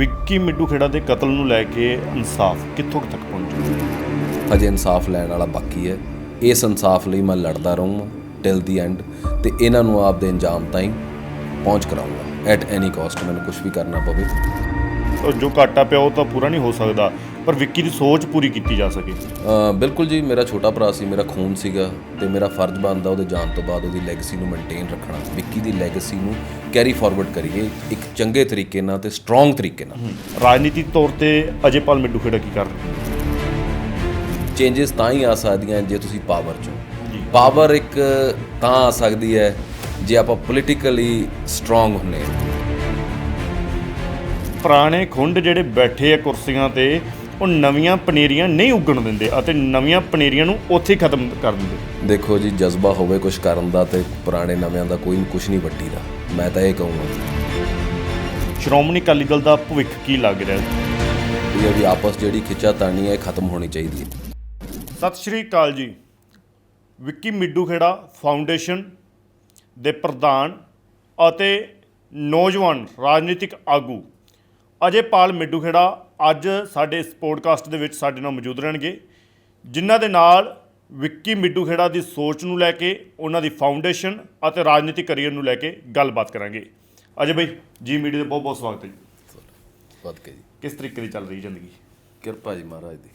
ਵਿੱਕੀ ਮਿੱਡੂ ਖੇੜਾ ਦੇ ਕਤਲ ਨੂੰ ਲੈ ਕੇ ਇਨਸਾਫ ਕਿੱਥੋਂ ਤੱਕ ਪਹੁੰਚਿਆ ਹਜੇ ਇਨਸਾਫ ਲੈਣ ਵਾਲਾ ਬਾਕੀ ਹੈ। ਇਸ ਇਨਸਾਫ ਲਈ ਮੈਂ ਲੜਦਾ ਰਹੂੰਗਾ ਟਿਲ ਦੀ ਐਂਡ ਤੇ ਇਹਨਾਂ ਨੂੰ ਆਪ ਦੇ ਅੰਜਾਮ ਤਾਈਂ ਪਹੁੰਚ ਕਰਾਉਂਗਾ ਐਟ ਐਨੀ ਕਾਸਟ ਮੈਨੂੰ ਕੁਝ ਵੀ ਕਰਨਾ ਪਵੇ। ਜੋ ਘਾਟਾ ਪਿਆ ਉਹ ਤਾਂ ਪੂਰਾ ਨਹੀਂ ਹੋ ਸਕਦਾ। ਪਰ ਵਿੱਕੀ ਦੀ ਸੋਚ ਪੂਰੀ ਕੀਤੀ ਜਾ ਸਕੇ। ਅ, ਬਿਲਕੁਲ ਜੀ ਮੇਰਾ ਛੋਟਾ ਭਰਾ ਸੀ ਮੇਰਾ ਖੂਨ ਸੀਗਾ ਤੇ ਮੇਰਾ ਫਰਜ਼ ਬਣਦਾ ਉਹਦੇ ਜਾਣ ਤੋਂ ਬਾਅਦ ਉਹਦੀ ਲੈਗੇਸੀ ਨੂੰ ਮੇਨਟੇਨ ਰੱਖਣਾ। ਵਿੱਕੀ ਦੀ ਲੈਗੇਸੀ ਨੂੰ ਕੈਰੀ ਫਾਰਵਰਡ ਕਰੀਏ ਇੱਕ ਚੰਗੇ ਤਰੀਕੇ ਨਾਲ ਤੇ ਸਟਰੋਂਗ ਤਰੀਕੇ ਨਾਲ। ਰਾਜਨੀਤਿਕ ਤੌਰ ਤੇ ਅਜੇਪਾਲ ਮਿੱਡੂ ਖੇੜਾ ਕੀ ਕਰ ਰਹੇ ਚੇਂਜਸ ਤਾਂ ਹੀ ਆ ਸਕਦੀਆਂ ਜੇ ਤੁਸੀਂ ਪਾਵਰ ਚੋਂ ਜੀ। ਪਾਵਰ ਇੱਕ ਤਾਂ ਆ ਸਕਦੀ ਹੈ ਜੇ ਆਪਾਂ ਪੋਲੀਟੀਕਲੀ ਸਟਰੋਂਗ ਹੁੰਨੇ ਹਾਂ। ਪੁਰਾਣੇ ਖੁੰਡ ਜਿਹੜੇ ਬੈਠੇ ਆ ਕੁਰਸੀਆਂ ਤੇ ਉਹ ਨਵੀਆਂ ਪਨੀਰੀਆਂ ਨਹੀਂ ਉੱਗਣ ਦਿੰਦੇ ਅਤੇ ਨਵੀਆਂ ਪਨੀਰੀਆਂ ਨੂੰ ਉੱਥੇ ਹੀ ਖਤਮ ਕਰ ਦਿੰਦੇ। ਦੇਖੋ ਜੀ ਜਜ਼ਬਾ ਹੋਵੇ ਕੁਝ ਕਰਨ ਦਾ ਤੇ ਪੁਰਾਣੇ ਨਵਿਆਂ ਦਾ ਕੋਈ ਕੁਝ ਨਹੀਂ ਵੱਡੀ ਦਾ ਮੈਂ ਤਾਂ ਇਹ ਕਹੂੰਗਾ। ਸ਼੍ਰੋਮਣੀ ਅਕਾਲੀ ਦਲ ਦਾ ਭਵਿੱਖ ਕੀ ਲੱਗ ਰਿਹਾ ਵੀ ਇਹਦੀ ਆਪਸ ਜਿਹੜੀ ਖਿੱਚਾ ਤਾਣੀ ਹੈ ਇਹ ਖਤਮ ਹੋਣੀ ਚਾਹੀਦੀ ਹੈ। ਸਤਿ ਸ਼੍ਰੀ ਅਕਾਲ ਜੀ। ਵਿੱਕੀ ਮਿੱਡੂ ਖੇੜਾ ਫਾਊਂਡੇਸ਼ਨ ਦੇ ਪ੍ਰਧਾਨ ਅਤੇ ਨੌਜਵਾਨ ਰਾਜਨੀਤਿਕ ਆਗੂ। ਅਜੇਪਾਲ ਮਿੱਡੂ ਖੇੜਾ ਅੱਜ ਸਾਡੇ ਇਸ ਪੋਡਕਾਸਟ ਦੇ ਵਿੱਚ ਸਾਡੇ ਨਾਲ ਮੌਜੂਦ ਰਹਿਣਗੇ ਜਿਨ੍ਹਾਂ ਦੇ ਨਾਲ ਵਿੱਕੀ ਮਿੱਡੂ ਖੇੜਾ ਦੀ ਸੋਚ ਨੂੰ ਲੈ ਕੇ ਉਹਨਾਂ ਦੀ ਫਾਊਂਡੇਸ਼ਨ ਅਤੇ ਰਾਜਨੀਤਿਕ ਕਰੀਅਰ ਨੂੰ ਲੈ ਕੇ ਗੱਲਬਾਤ ਕਰਾਂਗੇ। ਅਜੇ ਬਈ ਜੀ ਮੀਡੀਆ ਦੇ ਬਹੁਤ ਬਹੁਤ ਸਵਾਗਤ ਹੈ ਜੀ। ਵੱਧ ਕੇ ਜੀ। ਕਿਸ ਤਰੀਕੇ ਦੀ ਚੱਲ ਰਹੀ ਜ਼ਿੰਦਗੀ? ਕਿਰਪਾ ਜੀ ਮਹਾਰਾਜ ਦੀ।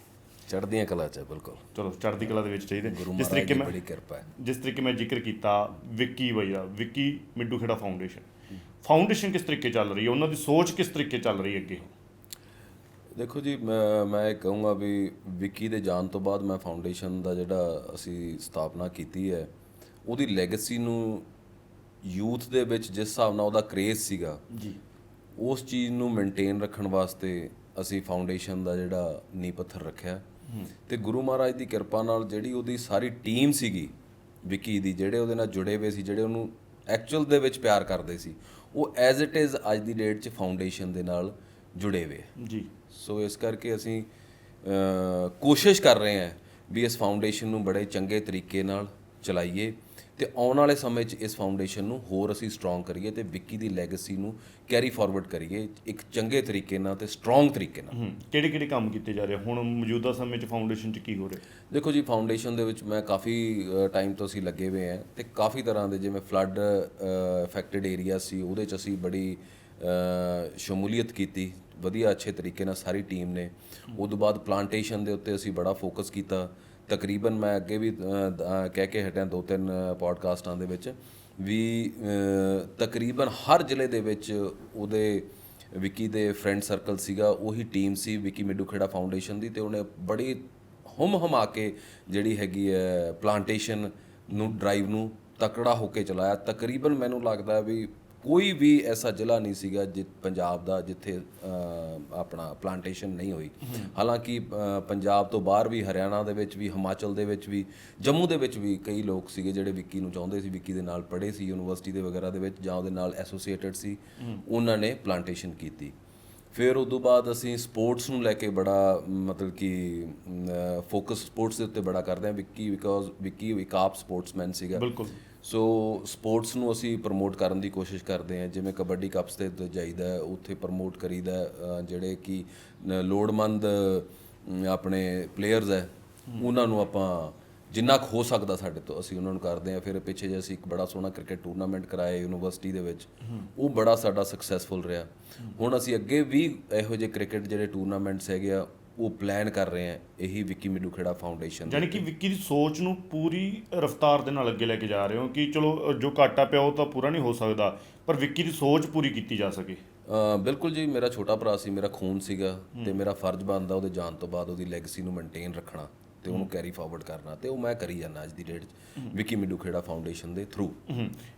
ਚੜ੍ਹਦੀਆਂ ਕਲਾ ਚ ਹੈ ਬਿਲਕੁਲ। ਚਲੋ ਚੜ੍ਹਦੀ ਕਲਾ ਦੇ ਵਿੱਚ ਚਾਹੀਦੇ। ਗੁਰੂ ਜਿਸ ਮਹਾਰਾਜ ਤਰੀਕੇ ਦੀ ਮੈਂ ਬੜੀ ਕਿਰਪਾ ਹੈ। ਜਿਸ ਤਰੀਕੇ ਮੈਂ ਜ਼ਿਕਰ ਕੀਤਾ ਵਿੱਕੀ ਬਾਈ ਦਾ ਵਿੱਕੀ ਮਿੱਡੂ ਖੇੜਾ ਫਾਊਂਡੇਸ਼ਨ ਫਾਊਂਡੇਸ਼ਨ ਕਿਸ ਤਰੀਕੇ ਚੱਲ ਰਹੀ ਹੈ? ਉਹਨਾਂ ਦੀ ਸੋਚ ਕਿਸ ਤਰੀਕੇ ਚੱਲ ਰਹੀ ਹੈ ਅੱਗੇ? ਦੇਖੋ ਜੀ ਮੈਂ ਮੈਂ ਇਹ ਕਹੂੰਗਾ ਵੀ ਵਿੱਕੀ ਦੇ ਜਾਣ ਤੋਂ ਬਾਅਦ ਮੈਂ ਫਾਊਂਡੇਸ਼ਨ ਦਾ ਜਿਹੜਾ ਅਸੀਂ ਸਥਾਪਨਾ ਕੀਤੀ ਹੈ ਉਹਦੀ ਲੈਗੇਸੀ ਨੂੰ ਯੂਥ ਦੇ ਵਿੱਚ ਜਿਸ ਹਿਸਾਬ ਨਾਲ ਉਹਦਾ ਕ੍ਰੇਜ਼ ਸੀਗਾ ਜੀ। ਉਸ ਚੀਜ਼ ਨੂੰ ਮੇਨਟੇਨ ਰੱਖਣ ਵਾਸਤੇ ਅਸੀਂ ਫਾਊਂਡੇਸ਼ਨ ਦਾ ਜਿਹੜਾ ਨੀਂਹ ਪੱਥਰ ਰੱਖਿਆ। ਤੇ ਗੁਰੂ ਮਹਾਰਾਜ ਦੀ ਕਿਰਪਾ ਨਾਲ ਜਿਹੜੀ ਉਹਦੀ ਸਾਰੀ ਟੀਮ ਸੀਗੀ ਵਿੱਕੀ ਦੀ ਜਿਹੜੇ ਉਹਦੇ ਨਾਲ ਜੁੜੇ ਹੋਏ ਸੀ ਜਿਹੜੇ ਉਹਨੂੰ ਐਕਚੁਅਲ ਦੇ ਵਿੱਚ ਪਿਆਰ ਕਰਦੇ ਸੀ ਉਹ ਐਜ਼ ਇਟ ਇਜ਼ ਅੱਜ ਦੀ ਡੇਟ 'ਚ ਫਾਊਂਡੇਸ਼ਨ ਦੇ ਨਾਲ ਜੁੜੇ ਹੋਏ ਜੀ। ਸੋ ਇਸ ਕਰਕੇ ਅਸੀਂ ਕੋਸ਼ਿਸ਼ ਕਰ ਰਹੇ ਹਾਂ ਵੀ ਇਸ ਫਾਊਂਡੇਸ਼ਨ ਨੂੰ ਬੜੇ ਚੰਗੇ ਤਰੀਕੇ ਨਾਲ ਚਲਾਈਏ ਤੇ ਆਉਣ ਵਾਲੇ ਸਮੇਂ 'ਚ ਇਸ ਫਾਊਂਡੇਸ਼ਨ ਨੂੰ ਹੋਰ ਅਸੀਂ ਸਟਰੋਂਗ ਕਰੀਏ ਤੇ ਵਿੱਕੀ ਦੀ ਲੈਗੇਸੀ ਨੂੰ ਕੈਰੀ ਫਾਰਵਰਡ ਕਰੀਏ ਇੱਕ ਚੰਗੇ ਤਰੀਕੇ ਨਾਲ ਤੇ ਸਟਰੋਂਗ ਤਰੀਕੇ ਨਾਲ। ਕਿਹੜੇ ਕਿਹੜੇ ਕੰਮ ਕੀਤੇ ਜਾ ਰਹੇ? ਹੁਣ ਮੌਜੂਦਾ ਸਮੇਂ 'ਚ ਫਾਊਂਡੇਸ਼ਨ 'ਚ ਕੀ ਹੋ ਰਿਹਾ? ਦੇਖੋ ਜੀ ਫਾਊਂਡੇਸ਼ਨ ਦੇ ਵਿੱਚ ਮੈਂ ਕਾਫੀ ਟਾਈਮ ਤੋਂ ਅਸੀਂ ਲੱਗੇ ਹੋਏ ਹਾਂ ਤੇ ਕਾਫੀ ਤਰ੍ਹਾਂ ਦੇ ਜਿਵੇਂ ਫਲੱਡ ਅਫੈਕਟਡ ਏਰੀਆ ਸੀ ਉਹਦੇ 'ਚ ਅਸੀਂ ਬੜੀ ਸ਼ਮੂਲੀਅਤ ਕੀਤੀ ਵਧੀਆ ਅੱਛੇ ਤਰੀਕੇ ਨਾਲ ਸਾਰੀ ਟੀਮ ਨੇ। ਉਸ ਤੋਂ ਬਾਅਦ ਪਲਾਂਟੇਸ਼ਨ ਦੇ ਉੱਤੇ ਅਸੀਂ ਬੜਾ ਫੋਕਸ ਕੀਤਾ। ਤਕਰੀਬਨ ਮੈਂ ਅੱਗੇ ਵੀ ਕਹਿ ਕੇ ਹਟਿਆ ਦੋ ਤਿੰਨ ਪੋਡਕਾਸਟਾਂ ਦੇ ਵਿੱਚ। ਵੀ ਤਕਰੀਬਨ ਹਰ ਜ਼ਿਲ੍ਹੇ ਦੇ ਵਿੱਚ ਉਹਦੇ ਵਿੱਕੀ ਦੇ ਫਰੈਂਡ ਸਰਕਲ ਸੀਗਾ, ਉਹੀ ਟੀਮ ਸੀ ਵਿੱਕੀ ਮਿੱਡੂ ਖੇੜਾ ਫਾਊਂਡੇਸ਼ਨ ਦੀ ਤੇ ਉਹਨੇ ਬੜੀ ਹੁਮ ਹਮਾ ਕੇ ਜਿਹੜੀ ਹੈਗੀ ਹੈ ਪਲਾਂਟੇਸ਼ਨ ਨੂੰ ਡਰਾਈਵ ਨੂੰ ਤਕੜਾ ਹੋ ਕੇ ਚਲਾਇਆ। ਤਕਰੀਬਨ ਮੈਨੂੰ ਲੱਗਦਾ ਵੀ ਕੋਈ ਵੀ ਐਸਾ ਜ਼ਿਲ੍ਹਾ ਨਹੀਂ ਸੀਗਾ ਜਿ, ਪੰਜਾਬ ਦਾ ਜਿੱਥੇ ਆਪਣਾ ਪਲਾਂਟੇਸ਼ਨ ਨਹੀਂ ਹੋਈ। ਹਾਲਾਂਕਿ ਪੰਜਾਬ ਤੋਂ ਬਾਹਰ ਵੀ, ਹਰਿਆਣਾ ਦੇ ਵਿੱਚ ਵੀ, ਹਿਮਾਚਲ ਦੇ ਵਿੱਚ ਵੀ, ਜੰਮੂ ਦੇ ਵਿੱਚ ਵੀ ਕਈ ਲੋਕ ਸੀਗੇ ਜਿਹੜੇ ਵਿੱਕੀ ਨੂੰ ਚਾਹੁੰਦੇ ਸੀ, ਵਿੱਕੀ ਦੇ ਨਾਲ ਪੜ੍ਹੇ ਸੀ, ਯੂਨੀਵਰਸਿਟੀ ਦੇ ਵਗੈਰਾ ਦੇ ਵਿੱਚ, ਜਾਂ ਉਹਦੇ ਨਾਲ ਐਸੋਸੀਏਟਡ ਸੀ, ਉਹਨਾਂ ਨੇ ਪਲਾਂਟੇਸ਼ਨ ਕੀਤੀ। ਫਿਰ ਉਸ ਤੋਂ ਬਾਅਦ ਅਸੀਂ ਸਪੋਰਟਸ ਨੂੰ ਲੈ ਕੇ ਬੜਾ, ਮਤਲਬ ਕਿ ਫੋਕਸ ਸਪੋਰਟਸ ਦੇ ਉੱਤੇ ਬੜਾ ਕਰਦੇ ਹਾਂ। ਵਿੱਕੀ ਬਿਕੋਜ਼ ਵਿੱਕੀ ਇੱਕ ਆਪ ਸਪੋਰਟਸਮੈਨ ਸੀਗਾ। ਬਿਲਕੁਲ। ਸੋ ਸਪੋਰਟਸ ਨੂੰ ਅਸੀਂ ਪ੍ਰਮੋਟ ਕਰਨ ਦੀ ਕੋਸ਼ਿਸ਼ ਕਰਦੇ ਹਾਂ। ਜਿਵੇਂ ਕਬੱਡੀ ਕੱਪਸ ਤੇ ਜਾਈਦਾ ਉੱਥੇ ਪ੍ਰਮੋਟ ਕਰੀਦਾ ਜਿਹੜੇ ਕਿ ਲੋੜਮੰਦ ਆਪਣੇ ਪਲੇਅਰਸ ਹੈ, ਉਹਨਾਂ ਨੂੰ ਆਪਾਂ ਜਿੰਨਾ ਕੁ ਹੋ ਸਕਦਾ ਸਾਡੇ ਤੋਂ ਅਸੀਂ ਉਹਨਾਂ ਨੂੰ ਕਰਦੇ ਹਾਂ। ਫਿਰ ਪਿੱਛੇ ਜੇ ਅਸੀਂ ਇੱਕ ਬੜਾ ਸੋਹਣਾ ਕ੍ਰਿਕਟ ਟੂਰਨਾਮੈਂਟ ਕਰਾਇਆ ਯੂਨੀਵਰਸਿਟੀ ਦੇ ਵਿੱਚ, ਉਹ ਬੜਾ ਸਾਡਾ ਸਕਸੈਸਫੁਲ ਰਿਹਾ। ਹੁਣ ਅਸੀਂ ਅੱਗੇ ਵੀ ਇਹੋ ਜਿਹੇ ਕ੍ਰਿਕਟ ਜਿਹੜੇ ਟੂਰਨਾਮੈਂਟਸ ਹੈਗੇ ਆ ਉਹ ਪਲਾਨ ਕਰ ਰਹੇ ਹਾਂ ਇਹੀ ਵਿੱਕੀ ਮਿੱਡੂ ਖੇੜਾ ਫਾਊਂਡੇਸ਼ਨ ਯਾਨੀ ਕਿ ਵਿੱਕੀ ਦੀ ਸੋਚ ਨੂੰ ਪੂਰੀ ਰਫ਼ਤਾਰ ਦੇ ਨਾਲ ਅੱਗੇ ਲੈ ਕੇ ਜਾ ਰਹੇ ਹੋ ਕਿ ਚਲੋ ਜੋ ਘਾਟਾ ਪਿਆ ਉਹ ਤਾਂ ਪੂਰਾ ਨਹੀਂ ਹੋ ਸਕਦਾ ਪਰ ਵਿੱਕੀ ਦੀ ਸੋਚ ਪੂਰੀ ਕੀਤੀ ਜਾ ਸਕੇ। ਬਿਲਕੁਲ ਜੀ ਮੇਰਾ ਛੋਟਾ ਭਰਾ ਸੀ ਮੇਰਾ ਖੂਨ ਸੀਗਾ ਤੇ ਮੇਰਾ ਫਰਜ਼ ਬਣਦਾ ਉਹਦੇ ਜਾਣ ਤੋਂ ਬਾਅਦ ਉਹਦੀ ਲੈਗੇਸੀ ਨੂੰ ਮੇਨਟੇਨ ਰੱਖਣਾ ਤੇ ਉਹਨੂੰ ਕੈਰੀ ਫਾਰਵਰਡ ਕਰਨਾ ਤੇ ਉਹ ਮੈਂ ਕਰੀ ਜਾਂਦਾ ਅੱਜ ਦੀ ਡੇਟ 'ਚ ਵਿੱਕੀ ਮਿੱਡੂ ਖੇੜਾ ਫਾਊਂਡੇਸ਼ਨ ਦੇ ਥਰੂ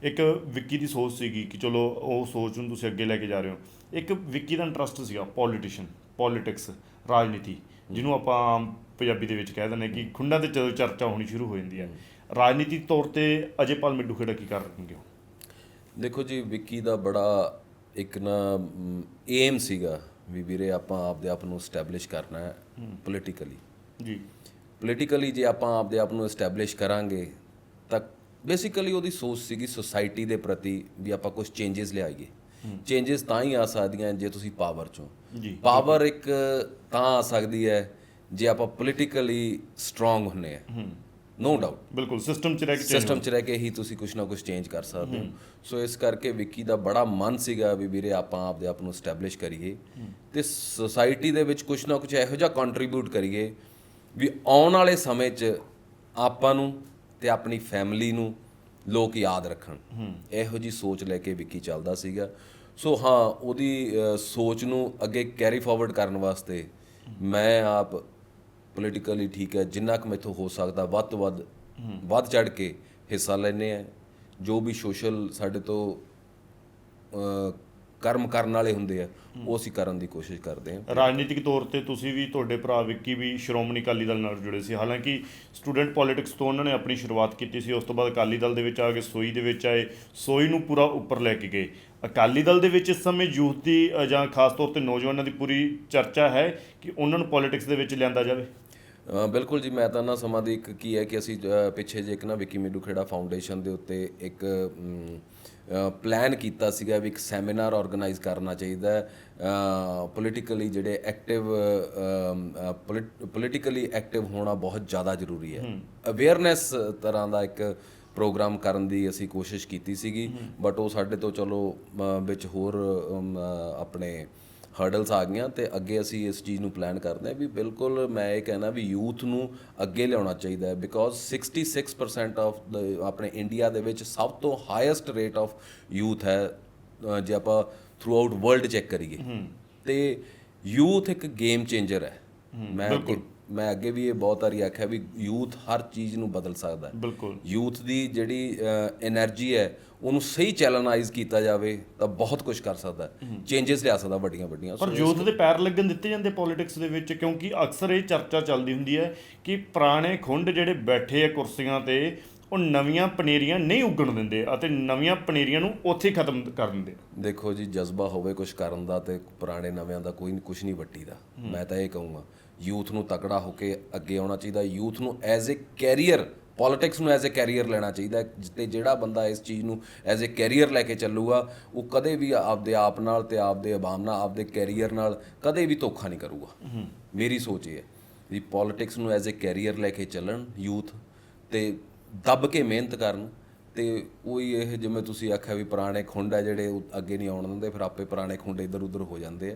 ਇੱਕ ਵਿੱਕੀ ਦੀ ਸੋਚ ਸੀਗੀ ਕਿ ਚਲੋ ਉਹ ਸੋਚ ਨੂੰ ਤੁਸੀਂ ਅੱਗੇ ਲੈ ਕੇ ਜਾ ਰਹੇ ਹੋ। ਇੱਕ ਵਿੱਕੀ ਦਾ ਇੰਟਰਸਟ ਸੀਗਾ ਪੋਲੀਟੀਸ਼ੀਅਨ ਪੋਲਿਟਿਕਸ ਰਾਜਨੀਤੀ ਜਿਹਨੂੰ ਆਪਾਂ ਪੰਜਾਬੀ ਦੇ ਵਿੱਚ ਕਹਿ ਦਿੰਦੇ ਕਿ ਖੁੰਡਾਂ ਤੇ ਜਦੋਂ ਚਰਚਾ ਹੋਣੀ ਸ਼ੁਰੂ ਹੋ ਜਾਂਦੀ ਹੈ। ਰਾਜਨੀਤਿਕ ਤੌਰ ਤੇ ਅਜੇਪਾਲ ਮਿੱਡੂ ਖੇੜਾ ਕੀ ਕਰ ਰਹੇ ਹੋ? ਦੇਖੋ ਜੀ ਵਿੱਕੀ ਦਾ ਬੜਾ ਇੱਕ ਨਾ ਏਮ ਸੀਗਾ ਵੀ ਵੀਰੇ ਆਪਾਂ ਆਪਦੇ ਆਪ ਨੂੰ ਸਟੈਬਲਿਸ਼ ਕਰਨਾ ਹੈ ਪੋਲੀਟੀਕਲੀ ਜੀ। ਪੋਲੀਟੀਕਲੀ ਜੇ ਆਪਾਂ ਆਪਦੇ ਆਪ ਨੂੰ ਐਸਟੈਬਲਿਸ਼ ਕਰਾਂਗੇ ਤਾਂ ਬੇਸਿਕਲੀ ਉਹਦੀ ਸੋਚ ਸੀਗੀ ਸੋਸਾਇਟੀ ਦੇ ਪ੍ਰਤੀ ਵੀ ਆਪਾਂ ਕੁਝ ਚੇਂਜਸ ਲਿਆਈਏ। ਚੇਂਜਸ ਤਾਂ ਹੀ ਆ ਸਕਦੀਆਂ ਜੇ ਤੁਸੀਂ ਪਾਵਰ ਚੋਂ। ਜੀ। ਪਾਵਰ ਇੱਕ ਤਾਂ ਆ ਸਕਦੀ ਹੈ ਜੇ ਆਪਾਂ ਪੋਲੀਟੀਕਲੀ ਸਟਰੋਂਗ ਹੁੰਨੇ ਆ ਨੋ ਡਾਊਟ ਬਿਲਕੁਲ ਸਿਸਟਮ ਚ ਰਹਿ ਕੇ ਸਿਸਟਮ 'ਚ ਰਹਿ ਕੇ ਹੀ ਤੁਸੀਂ ਕੁਝ ਨਾ ਕੁਝ ਚੇਂਜ ਕਰ ਸਕਦੇ ਹੋ। ਸੋ ਇਸ ਕਰਕੇ ਵਿੱਕੀ ਦਾ ਬੜਾ ਮਨ ਸੀਗਾ ਵੀ ਵੀਰੇ ਆਪਾਂ ਆਪਦੇ ਆਪ ਨੂੰ ਸਟੈਬਲਿਸ਼ ਕਰੀਏ ਤੇ ਸੋਸਾਇਟੀ ਦੇ ਵਿੱਚ ਕੁਝ ਨਾ ਕੁਝ ਇਹੋ ਜਿਹਾ ਕੰਟਰੀਬਿਊਟ ਕਰੀਏ ਵੀ ਆਉਣ ਵਾਲੇ ਸਮੇਂ 'ਚ ਆਪਾਂ ਨੂੰ ਤੇ ਆਪਣੀ ਫੈਮਿਲੀ ਨੂੰ ਲੋਕ ਯਾਦ ਰੱਖਣ। ਇਹੋ ਜੀ ਸੋਚ ਲੈ ਕੇ ਵਿੱਕੀ ਚੱਲਦਾ ਸੀਗਾ। ਸੋ ਹਾਂ ਉਹਦੀ ਸੋਚ ਨੂੰ ਅੱਗੇ ਕੈਰੀ ਫਾਰਵਰਡ ਕਰਨ ਵਾਸਤੇ ਮੈਂ ਆਪ ਪੋਲੀਟੀਕਲੀ ਠੀਕ ਹੈ ਜਿੰਨਾ ਕੁ ਮੈਥੋਂ ਹੋ ਸਕਦਾ ਵੱਧ ਤੋਂ ਵੱਧ ਵੱਧ ਚੜ ਕੇ ਹਿੱਸਾ ਲੈਨੇ ਆ ਜੋ ਵੀ ਸੋਸ਼ਲ ਸਾਡੇ ਤੋਂ ਕਰਮ ਕਰਨ ਵਾਲੇ ਹੁੰਦੇ ਆ ਉਹ ਅਸੀਂ ਕਰਨ ਦੀ ਕੋਸ਼ਿਸ਼ ਕਰਦੇ ਆ ਰਾਜਨੀਤਿਕ ਤੌਰ ਤੇ ਤੁਸੀਂ ਵੀ ਤੁਹਾਡੇ ਭਰਾ ਵਿੱਕੀ ਵੀ ਸ਼੍ਰੋਮਣੀ ਅਕਾਲੀ ਦਲ ਨਾਲ ਜੁੜੇ ਸੀ। ਹਾਲਾਂਕਿ ਸਟੂਡੈਂਟ ਪੋਲਿਟਿਕਸ ਤੋਂ ਉਹਨਾਂ ਨੇ ਆਪਣੀ ਸ਼ੁਰੂਆਤ ਕੀਤੀ ਸੀ ਉਸ ਤੋਂ ਬਾਅਦ ਅਕਾਲੀ ਦਲ ਦੇ ਵਿੱਚ ਆ ਕੇ ਸੋਈ ਦੇ ਵਿੱਚ ਆਏ ਸੋਈ ਨੂੰ ਪੂਰਾ ਉੱਪਰ ਲੈ ਕੇ ਗਏ। ਅਕਾਲੀ ਦਲ ਦੇ ਵਿੱਚ ਇਸ ਸਮੇਂ ਯੂਥ ਦੀ ਜਾਂ ਖਾਸ ਤੌਰ ਤੇ ਨੌਜਵਾਨਾਂ ਦੀ ਪੂਰੀ ਚਰਚਾ ਹੈ ਕਿ ਉਹਨਾਂ ਨੂੰ ਪੋਲਿਟਿਕਸ ਦੇ ਵਿੱਚ ਲਿਆਂਦਾ ਜਾਵੇ? ਬਿਲਕੁਲ ਜੀ ਮੈਂ ਤਾਂ ਨਾ ਸਮਾਂ ਦੀ ਇੱਕ ਕੀ ਹੈ ਕਿ ਅਸੀਂ ਪਿੱਛੇ ਜੇ ਇੱਕ ਨਾ ਵਿੱਕੀ ਮਿੱਡੂ ਖੇੜਾ ਫਾਊਂਡੇਸ਼ਨ ਦੇ ਉੱਤੇ ਇੱਕ ਪਲਾਨ ਕੀਤਾ ਸੀਗਾ ਵੀ ਇੱਕ ਸੈਮੀਨਾਰ ਆਰਗੇਨਾਈਜ਼ ਕਰਨਾ ਚਾਹੀਦਾ ਹੈ। ਪੋਲੀਟੀਕਲੀ ਜਿਹੜੇ ਐਕਟਿਵ ਪੋਲੀਟੀਕਲੀ ਐਕਟਿਵ ਹੋਣਾ ਬਹੁਤ ਜ਼ਿਆਦਾ ਜ਼ਰੂਰੀ ਹੈ। ਅਵੇਅਰਨੈਸ ਤਰ੍ਹਾਂ ਦਾ ਇੱਕ ਪ੍ਰੋਗਰਾਮ ਕਰਨ ਦੀ ਅਸੀਂ ਕੋਸ਼ਿਸ਼ ਕੀਤੀ ਸੀਗੀ ਬਟ ਉਹ ਸਾਡੇ ਤੋਂ ਚਲੋ ਵਿੱਚ ਹੋਰ ਆਪਣੇ ਹਰਡਲਸ ਆ ਗਈਆਂ ਤੇ ਅੱਗੇ ਅਸੀਂ ਇਸ ਚੀਜ਼ ਨੂੰ ਪਲਾਨ ਕਰਦੇ ਹਾਂ ਵੀ ਬਿਲਕੁਲ ਮੈਂ ਇਹ ਕਹਿਣਾ ਵੀ ਯੂਥ ਨੂੰ ਅੱਗੇ ਲਿਆਉਣਾ ਚਾਹੀਦਾ ਹੈ ਬਿਕੋਜ਼ 66% ਆਫ ਆਪਣੇ ਇੰਡੀਆ ਦੇ ਵਿੱਚ ਸਭ ਤੋਂ ਹਾਈਐਸਟ ਰੇਟ ਆਫ ਯੂਥ ਹੈ ਜੇ ਆਪਾਂ ਥਰੂ ਆਊਟ ਵਰਲਡ ਚੈੱਕ ਕਰੀਏ ਤੇ ਯੂਥ ਇੱਕ ਗੇਮ ਚੇਂਜਰ ਹੈ। ਮੈਂ ਅੱਗੇ ਮੈਂ ਅੱਗੇ ਵੀ ਇਹ ਬਹੁਤ ਵਾਰੀ ਆਖਿਆ ਵੀ ਯੂਥ ਹਰ ਚੀਜ਼ ਨੂੰ ਬਦਲ ਸਕਦਾ ਹੈ। ਬਿਲਕੁਲ। ਯੂਥ ਦੀ ਜਿਹੜੀ એનર્ਜੀ ਹੈ ਉਹਨੂੰ ਸਹੀ ਚੈਲਨਾਈਜ਼ ਕੀਤਾ ਜਾਵੇ ਤਾਂ ਬਹੁਤ ਕੁਝ ਕਰ ਸਕਦਾ ਚੇਂजेस ਲਿਆ ਸਕਦਾ ਵੱਡੀਆਂ ਵੱਡੀਆਂ। ਪਰ ਯੂਥ ਦੇ ਪੈਰ ਲੱਗਣ ਦਿੱਤੇ ਜਾਂਦੇ ਪੋਲਿਟਿਕਸ ਦੇ ਵਿੱਚ ਕਿਉਂਕਿ ਅਕਸਰ ਇਹ ਚਰਚਾ ਚੱਲਦੀ ਹੁੰਦੀ ਹੈ ਕਿ ਪੁਰਾਣੇ ਖੁੰਡ ਜਿਹੜੇ ਬੈਠੇ ਆ ਕੁਰਸੀਆਂ ਤੇ ਉਹ ਨਵੀਆਂ ਪਨੇਰੀਆਂ ਨਹੀਂ ਉੱਗਣ ਦਿੰਦੇ ਅਤੇ ਨਵੀਆਂ ਪਨੇਰੀਆਂ ਨੂੰ ਉੱਥੇ ਖਤਮ ਕਰ ਦਿੰਦੇ। ਦੇਖੋ ਜੀ ਜਜ਼ਬਾ ਹੋਵੇ ਕੁਝ ਕਰਨ ਦਾ ਤੇ ਪੁਰਾਣੇ ਨਵਿਆਂ ਦਾ ਕੋਈ ਕੁਝ ਨਹੀਂ ਵੱਟੀ ਦਾ ਮੈਂ ਤਾਂ ਇਹ ਕਹੂੰਗਾ ਯੂਥ ਨੂੰ ਤਕੜਾ ਹੋ ਕੇ ਅੱਗੇ ਆਉਣਾ ਚਾਹੀਦਾ ਯੂਥ ਨੂੰ ਐਜ਼ ਅ ਕੈਰੀਅਰ ਪੋਲਿਟਿਕਸ ਨੂੰ ਐਜ਼ ਅ ਕੈਰੀਅਰ ਲੈਣਾ ਚਾਹੀਦਾ ਤੇ ਜਿਹੜਾ ਬੰਦਾ ਇਸ ਚੀਜ਼ ਨੂੰ ਐਜ਼ ਅ ਕੈਰੀਅਰ ਲੈ ਕੇ ਚੱਲੂਗਾ ਉਹ ਕਦੇ ਵੀ ਆਪਦੇ ਆਪ ਨਾਲ ਤੇ ਆਪਦੇ ਆਵਾਮ ਨਾਲ ਆਪਦੇ ਕੈਰੀਅਰ ਨਾਲ ਕਦੇ ਵੀ ਧੋਖਾ ਨਹੀਂ ਕਰੂਗਾ। ਮੇਰੀ ਸੋਚ ਇਹ ਹੈ ਵੀ ਪੋਲਿਟਿਕਸ ਨੂੰ ਐਜ਼ ਅ ਕੈਰੀਅਰ ਲੈ ਕੇ ਚੱਲਣ ਯੂਥ ਤੇ ਦੱਬ ਕੇ ਮਿਹਨਤ ਕਰਨ ਤੇ ਉਹੀ ਇਹ ਜਿਵੇਂ ਤੁਸੀਂ ਆਖਿਆ ਵੀ ਪੁਰਾਣੇ ਖੁੰਡ ਆ ਜਿਹੜੇ ਅੱਗੇ ਨਹੀਂ ਆਉਣ ਦਿੰਦੇ ਫਿਰ ਆਪੇ ਪੁਰਾਣੇ ਖੁੰਡ ਇੱਧਰ ਉੱਧਰ ਹੋ ਜਾਂਦੇ ਆ।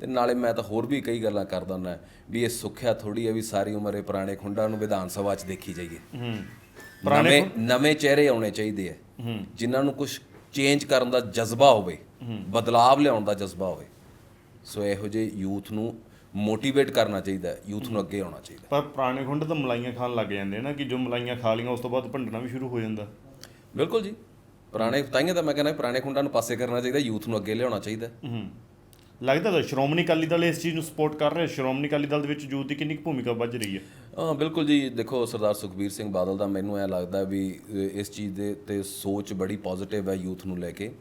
ਤੇ ਨਾਲੇ ਮੈਂ ਤਾਂ ਹੋਰ ਵੀ ਕਈ ਗੱਲਾਂ ਕਰਦਾ ਹੁੰਦਾ ਵੀ ਇਹ ਸੁੱਖਿਆ ਥੋੜੀ ਹੈ ਵੀ ਸਾਰੀ ਉਮਰ ਇਹ ਪੁਰਾਣੇ ਖੁੰਡਾਂ ਨੂੰ ਵਿਧਾਨ ਸਭਾ 'ਚ ਦੇਖੀ ਜਾਈਏ। ਹੂੰ। ਨਵੇਂ ਚਿਹਰੇ ਆਉਣੇ ਚਾਹੀਦੇ ਆ। ਜਿਨ੍ਹਾਂ ਨੂੰ ਕੁਝ ਚੇਂਜ ਕਰਨ ਦਾ ਜਜ਼ਬਾ ਹੋਵੇ ਬਦਲਾਵ ਲਿਆਉਣ ਦਾ ਜਜ਼ਬਾ ਹੋਵੇ। ਸੋ ਇਹੋ ਜਿਹੇ ਯੂਥ ਨੂੰ ਮੋਟੀਵੇਟ ਕਰਨਾ ਚਾਹੀਦਾ ਹੈ ਯੂਥ ਨੂੰ ਅੱਗੇ ਆਉਣਾ ਚਾਹੀਦਾ ਪਰ ਪੁਰਾਣੇ ਖੁੰਡ ਤਾਂ ਮਲਾਈਆਂ ਖਾਣ ਲੱਗ ਜਾਂਦੇ ਨਾ ਕਿ ਜੋ ਮਲਾਈਆਂ ਖਾ ਲੀਆਂ ਉਸ ਤੋਂ ਬਾਅਦ ਭੰਡਣਾ ਵੀ ਸ਼ੁਰੂ ਹੋ ਜਾਂਦਾ। ਬਿਲਕੁਲ ਜੀ। ਪੁਰਾਣੇ ਤਾਈਆਂ ਤਾਂ ਮੈਂ ਕਹਿੰਦਾ ਪੁਰਾਣੇ ਖੁੰਡਾਂ ਨੂੰ ਪਾਸੇ ਕਰਨਾ ਚਾਹੀਦਾ ਯੂਥ ਨੂੰ ਅੱਗੇ ਲਿਆਉਣਾ ਚਾਹੀਦਾ। ਹੂੰ। ਲੱਗਦਾ ਤਾਂ ਸ਼੍ਰੋਮਣੀ ਅਕਾਲੀ ਦਲ ਇਸ ਚੀਜ਼ ਨੂੰ ਸਪੋਰਟ ਕਰ ਰਿਹਾ ਸ਼੍ਰੋਮਣੀ ਅਕਾਲੀ ਦਲ ਦੇ ਵਿੱਚ ਯੂਥ ਦੀ ਕਿੰਨੀ ਕੁ ਭੂਮਿਕਾ ਵੱਜ ਰਹੀ ਹੈ? ਹਾਂ ਬਿਲਕੁਲ ਜੀ। ਦੇਖੋ ਸਰਦਾਰ ਸੁਖਬੀਰ ਸਿੰਘ ਬਾਦਲ ਦਾ ਮੈਨੂੰ ਐ ਲੱਗਦਾ ਵੀ ਇਸ ਚੀਜ਼ ਦੇ ਤੇ ਸੋਚ ਬੜੀ ਪੋਜ਼ਿਟਿਵ ਹੈ ਯੂਥ ਨੂੰ ਲੈ ਕੇ।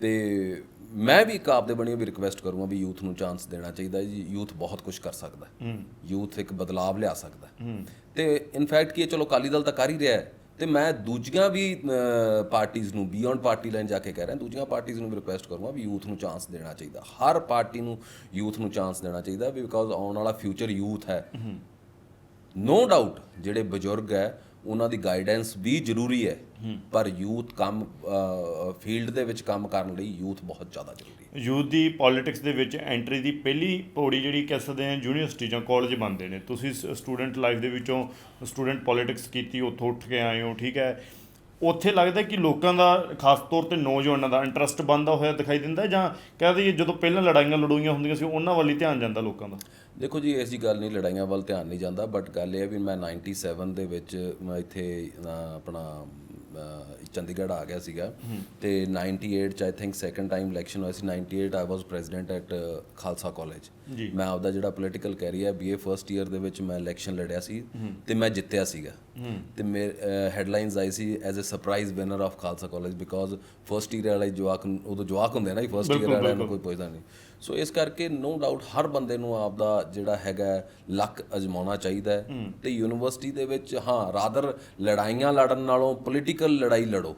ਤੇ ਮੈਂ ਵੀ ਇੱਕ ਆਪਦੇ ਬਣੀ ਵੀ ਰਿਕਵੈਸਟ ਕਰੂੰਗਾ ਵੀ ਯੂਥ ਨੂੰ ਚਾਂਸ ਦੇਣਾ ਚਾਹੀਦਾ ਜੀ। ਯੂਥ ਬਹੁਤ ਕੁਝ ਕਰ ਸਕਦਾ। ਹੈ। ਯੂਥ ਇੱਕ ਬਦਲਾਵ ਲਿਆ ਸਕਦਾ। ਹੈ। ਤੇ ਇਨਫੈਕਟ ਕੀ ਚਲੋ ਅਕਾਲੀ ਦਲ ਤਾਂ ਕਰ ਹੀ ਰਿਹਾ ਹੈ। ਤੇ ਮੈਂ ਦੂਜੀਆਂ ਵੀ ਪਾਰਟੀਆਂ ਨੂੰ ਬਿਯੋਂਡ ਪਾਰਟੀ ਲਾਈਨ ਜਾ ਕੇ ਕਹਿ ਰਿਹਾ ਦੂਜੀਆਂ ਪਾਰਟੀਆਂ ਨੂੰ ਵੀ ਰਿਕੁਐਸਟ ਕਰੂੰਗਾ ਵੀ ਯੂਥ ਨੂੰ ਚਾਂਸ ਦੇਣਾ ਚਾਹੀਦਾ। ਹਰ ਪਾਰਟੀ ਨੂੰ ਯੂਥ ਨੂੰ ਚਾਂਸ ਦੇਣਾ ਚਾਹੀਦਾ ਬਿਕਾਜ਼ ਆਉਣ ਵਾਲਾ ਫਿਊਚਰ ਯੂਥ ਹੈ। ਨੋ ਡਾਊਟ ਜਿਹੜੇ ਬਜ਼ੁਰਗ ਹੈ ਉਹਨਾਂ ਦੀ ਗਾਈਡੈਂਸ ਵੀ ਜ਼ਰੂਰੀ ਹੈ ਪਰ ਯੂਥ ਕੰਮ ਫੀਲਡ ਦੇ ਵਿੱਚ ਕੰਮ ਕਰਨ ਲਈ ਯੂਥ ਬਹੁਤ ਜ਼ਿਆਦਾ ਜ਼ਰੂਰੀ ਹੈ। ਯੂਥ ਦੀ ਪੋਲਿਟਿਕਸ ਦੇ ਵਿੱਚ ਐਂਟਰੀ ਦੀ ਪਹਿਲੀ ਪੌੜੀ ਜਿਹੜੀ ਕਹਿ ਸਕਦੇ ਆ ਯੂਨੀਵਰਸਿਟੀ ਜਾਂ ਕਾਲਜ ਬਣਦੇ ਨੇ। ਤੁਸੀਂ ਸਟੂਡੈਂਟ ਲਾਈਫ ਦੇ ਵਿੱਚੋਂ ਸਟੂਡੈਂਟ ਪੋਲਿਟਿਕਸ ਕੀਤੀ ਉੱਥੋਂ ਉੱਠ ਕੇ ਆਏ ਹੋ ਠੀਕ ਹੈ। ਉੱਥੇ ਲੱਗਦਾ ਕਿ ਲੋਕਾਂ ਦਾ ਖਾਸ ਤੌਰ ਤੇ ਨੌਜਵਾਨਾਂ ਦਾ ਇੰਟਰਸਟ ਬਣਦਾ ਹੋਇਆ ਦਿਖਾਈ ਦਿੰਦਾ ਜਾਂ ਕਹਿ ਦਈਏ ਜਦੋਂ ਪਹਿਲਾਂ ਲੜਾਈਆਂ ਲੜੂਈਆਂ ਹੁੰਦੀਆਂ ਸੀ ਉਹਨਾਂ ਵੱਲ ਹੀ ਧਿਆਨ ਜਾਂਦਾ ਲੋਕਾਂ ਦਾ? ਦੇਖੋ ਜੀ ਐਸੀ ਗੱਲ ਨਹੀਂ ਲੜਾਈਆਂ ਵੱਲ ਧਿਆਨ ਨਹੀਂ ਜਾਂਦਾ ਬਟ ਗੱਲ ਇਹ ਹੈ ਵੀ ਮੈਂ 97 ਦੇ ਵਿੱਚ ਮੈਂ ਇੱਥੇ ਆਪਣਾ ਚੰਡੀਗੜ੍ਹ ਆ ਗਿਆ ਸੀਗਾ ਤੇ 98 ਚ I think second time election ਹੋਇਆ ਸੀ। 98 I was president at Khalsa college. ਮੈਂ ਆਪਦਾ ਜਿਹੜਾ political career BA first year ਦੇ ਵਿੱਚ ਮੈਂ ਇਲੈਕਸ਼ਨ ਲੜਿਆ ਸੀ ਤੇ ਮੈਂ ਜਿੱਤਿਆ ਸੀਗਾ। ਤੇ ਮੇਰੇ ਹੈਡਲਾਈਨਸ ਆਈ ਸੀ as a surprise winner of Khalsa college because first year ਵਾਲੇ ਜਵਾਕ ਉਦੋਂ ਜਵਾਕ ਹੁੰਦੇ ਨਾ ਫਰਸਟ ਈਅਰ ਵਾਲਿਆਂ ਨੂੰ ਕੋਈ ਪੁੱਛਦਾ ਨਹੀਂ। ਸੋ ਇਸ ਕਰਕੇ ਨੋ ਡਾਊਟ ਹਰ ਬੰਦੇ ਨੂੰ ਆਪਦਾ ਜਿਹੜਾ ਹੈਗਾ ਲੱਕ ਅਜਮਾਉਣਾ ਚਾਹੀਦਾ ਹੈ ਤੇ ਯੂਨੀਵਰਸਿਟੀ ਦੇ ਵਿੱਚ ਹਾਂ ਰਾਦਰ ਲੜਾਈਆਂ ਲੜਨ ਨਾਲੋਂ ਪੋਲੀਟੀਕਲ ਲੜਾਈ ਲੜੋ।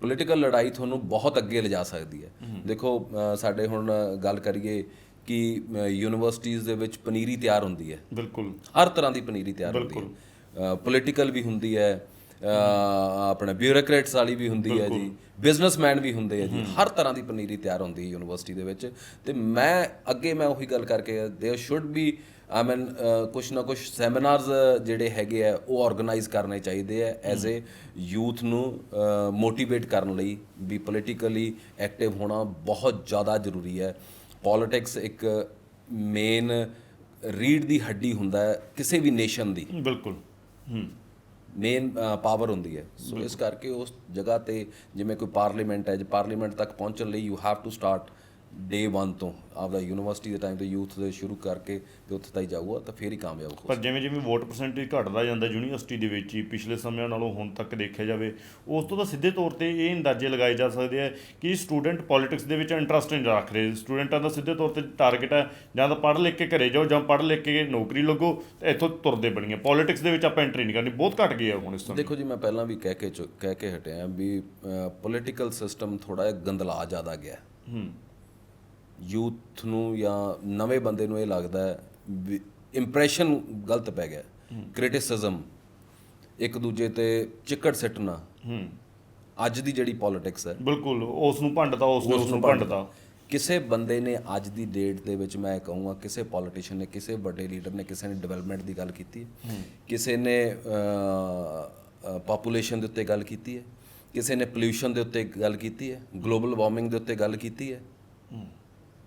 ਪੋਲੀਟੀਕਲ ਲੜਾਈ ਤੁਹਾਨੂੰ ਬਹੁਤ ਅੱਗੇ ਲਿਜਾ ਸਕਦੀ ਹੈ। ਦੇਖੋ ਸਾਡੇ ਹੁਣ ਗੱਲ ਕਰੀਏ ਕਿ ਯੂਨੀਵਰਸਿਟੀਜ਼ ਦੇ ਵਿੱਚ ਪਨੀਰੀ ਤਿਆਰ ਹੁੰਦੀ ਹੈ। ਬਿਲਕੁਲ। ਹਰ ਤਰ੍ਹਾਂ ਦੀ ਪਨੀਰੀ ਤਿਆਰ ਹੁੰਦੀ ਹੈ। ਪੋਲੀਟੀਕਲ ਵੀ ਹੁੰਦੀ ਹੈ। ਆਪਣੇ ਬਿਊਰੋਕਰੇਟਸ ਵਾਲੀ ਵੀ ਹੁੰਦੀ ਹੈ ਜੀ ਬਿਜ਼ਨਸਮੈਨ ਵੀ ਹੁੰਦੇ ਆ ਜੀ ਹਰ ਤਰ੍ਹਾਂ ਦੀ ਪਨੀਰੀ ਤਿਆਰ ਹੁੰਦੀ ਹੈ ਯੂਨੀਵਰਸਿਟੀ ਦੇ ਵਿੱਚ ਤੇ ਮੈਂ ਅੱਗੇ ਮੈਂ ਉਹੀ ਗੱਲ ਕਰਕੇ there should be I mean ਕੁਛ ਨਾ ਕੁਛ ਸੈਮੀਨਾਰਸ ਜਿਹੜੇ ਹੈਗੇ ਆ ਉਹ ਆਰਗੇਨਾਈਜ਼ ਕਰਨੇ ਚਾਹੀਦੇ ਆ ਐਜ਼ ਅ ਯੂਥ ਨੂੰ ਮੋਟੀਵੇਟ ਕਰਨ ਲਈ ਵੀ ਪੋਲੀਟੀਕਲੀ ਐਕਟਿਵ ਹੋਣਾ ਬਹੁਤ ਜ਼ਿਆਦਾ ਜ਼ਰੂਰੀ ਹੈ ਪੋਲਿਟਿਕਸ ਇੱਕ ਮੇਨ ਰੀੜ ਦੀ ਹੱਡੀ ਹੁੰਦਾ ਹੈ ਕਿਸੇ ਵੀ ਨੇਸ਼ਨ ਦੀ ਬਿਲਕੁਲ ਹੂੰ ਮੇਨ ਪਾਵਰ ਹੁੰਦੀ ਹੈ। ਸੋ ਇਸ ਕਰਕੇ ਉਸ ਜਗ੍ਹਾ ਤੇ ਜਿਵੇਂ ਕੋਈ ਪਾਰਲੀਮੈਂਟ ਹੈ ਜੇ ਪਾਰਲੀਮੈਂਟ ਤੱਕ ਪਹੁੰਚਣ ਲਈ you have to start day 1 ਤੋਂ ਆਪਦਾ ਯੂਨੀਵਰਸਿਟੀ ਦੇ ਟਾਈਮ ਤੋਂ ਯੂਥ ਦੇ ਸ਼ੁਰੂ ਕਰਕੇ ਤੇ ਉੱਥੇ ਤਾਈ ਜਾਊਗਾ ਤਾਂ ਫੇਰ ਹੀ ਕਾਮਯਾਬ ਹੋ ਪਰ ਜਿਵੇਂ ਜਿਵੇਂ ਵੋਟ ਪਰਸੈਂਟੇਜ ਘਟਦਾ ਜਾਂਦਾ ਯੂਨੀਵਰਸਿਟੀ ਦੇ ਵਿੱਚ ਹੀ ਪਿਛਲੇ ਸਮਿਆਂ ਨਾਲੋਂ ਹੁਣ ਤੱਕ ਦੇਖਿਆ ਜਾਵੇ ਉਸ ਤੋਂ ਤਾਂ ਸਿੱਧੇ ਤੌਰ ਤੇ ਇਹ ਅੰਦਾਜ਼ੇ ਲਗਾਏ ਜਾ ਸਕਦੇ ਆ ਕਿ ਸਟੂਡੈਂਟ ਪੋਲਿਟਿਕਸ ਦੇ ਵਿੱਚ ਇੰਟਰਸਟ ਨਹੀਂ ਰੱਖ ਰਹੇ ਸਟੂਡੈਂਟਾਂ ਦਾ ਸਿੱਧੇ ਤੌਰ ਤੇ ਟਾਰਗੇਟ ਹੈ ਜਾਂ ਤਾਂ ਪੜ੍ਹ ਲਿਖ ਕੇ ਘਰੇ ਜਾਓ ਜਾਂ ਪੜ੍ਹ ਲਿਖ ਕੇ ਨੌਕਰੀ ਲੱਗੋ ਤੇ ਇੱਥੋਂ ਤੁਰਦੇ ਬਣੀਏ ਪੋਲਿਟਿਕਸ ਦੇ ਵਿੱਚ ਆਪਾਂ ਐਂਟਰੀ ਨਹੀਂ ਕਰਨੀ ਬਹੁਤ ਘਟ ਗਈ ਆ ਹੁਣ ਇਸ ਸਮੇਂ। ਦੇਖੋ ਜੀ ਮੈਂ ਪਹਿਲਾਂ ਵੀ ਕਹਿ ਕੇ ਕਹਿ ਕੇ ਹਟਿਆ ਵੀ ਪੋਲੀਟੀਕਲ ਸਿਸਟਮ ਥੋੜਾ ਜਿਹਾ ਗੰਦਲਾ ਜ਼ਿਆਦਾ ਗਿਆ। ਹੂੰ। ਯੂਥ ਨੂੰ ਜਾਂ ਨਵੇਂ ਬੰਦੇ ਨੂੰ ਇਹ ਲੱਗਦਾ ਹੈ ਇੰਪ੍ਰੈਸ਼ਨ ਗਲਤ ਪੈ ਗਿਆ ਕ੍ਰਿਟਿਸਿਜ਼ਮ ਇੱਕ ਦੂਜੇ ਤੇ ਚਿੱਕੜ ਸਿੱਟਣਾ। ਹੂੰ। ਅੱਜ ਦੀ ਜਿਹੜੀ ਪੋਲਿਟਿਕਸ ਹੈ। ਬਿਲਕੁਲ ਉਸ ਨੂੰ ਭੰਡਦਾ ਉਸ ਨੇ ਉਸ ਨੂੰ ਭੰਡਦਾ ਕਿਸੇ ਬੰਦੇ ਨੇ ਅੱਜ ਦੀ ਡੇਟ ਦੇ ਵਿੱਚ ਮੈਂ ਕਹੂੰਗਾ ਕਿਸੇ ਪੋਲੀਟੀਸ਼ੀਅਨ ਨੇ ਕਿਸੇ ਵੱਡੇ ਲੀਡਰ ਨੇ ਕਿਸੇ ਨੇ ਡਿਵੈਲਪਮੈਂਟ ਦੀ ਗੱਲ ਕੀਤੀ ਹੈ। ਕਿਸੇ ਨੇ ਪੋਪੂਲੇਸ਼ਨ ਦੇ ਉੱਤੇ ਗੱਲ ਕੀਤੀ ਹੈ। ਕਿਸੇ ਨੇ ਪੋਲਿਊਸ਼ਨ ਦੇ ਉੱਤੇ ਗੱਲ ਕੀਤੀ ਹੈ। ਗਲੋਬਲ ਵਾਰਮਿੰਗ ਦੇ ਉੱਤੇ ਗੱਲ ਕੀਤੀ ਹੈ।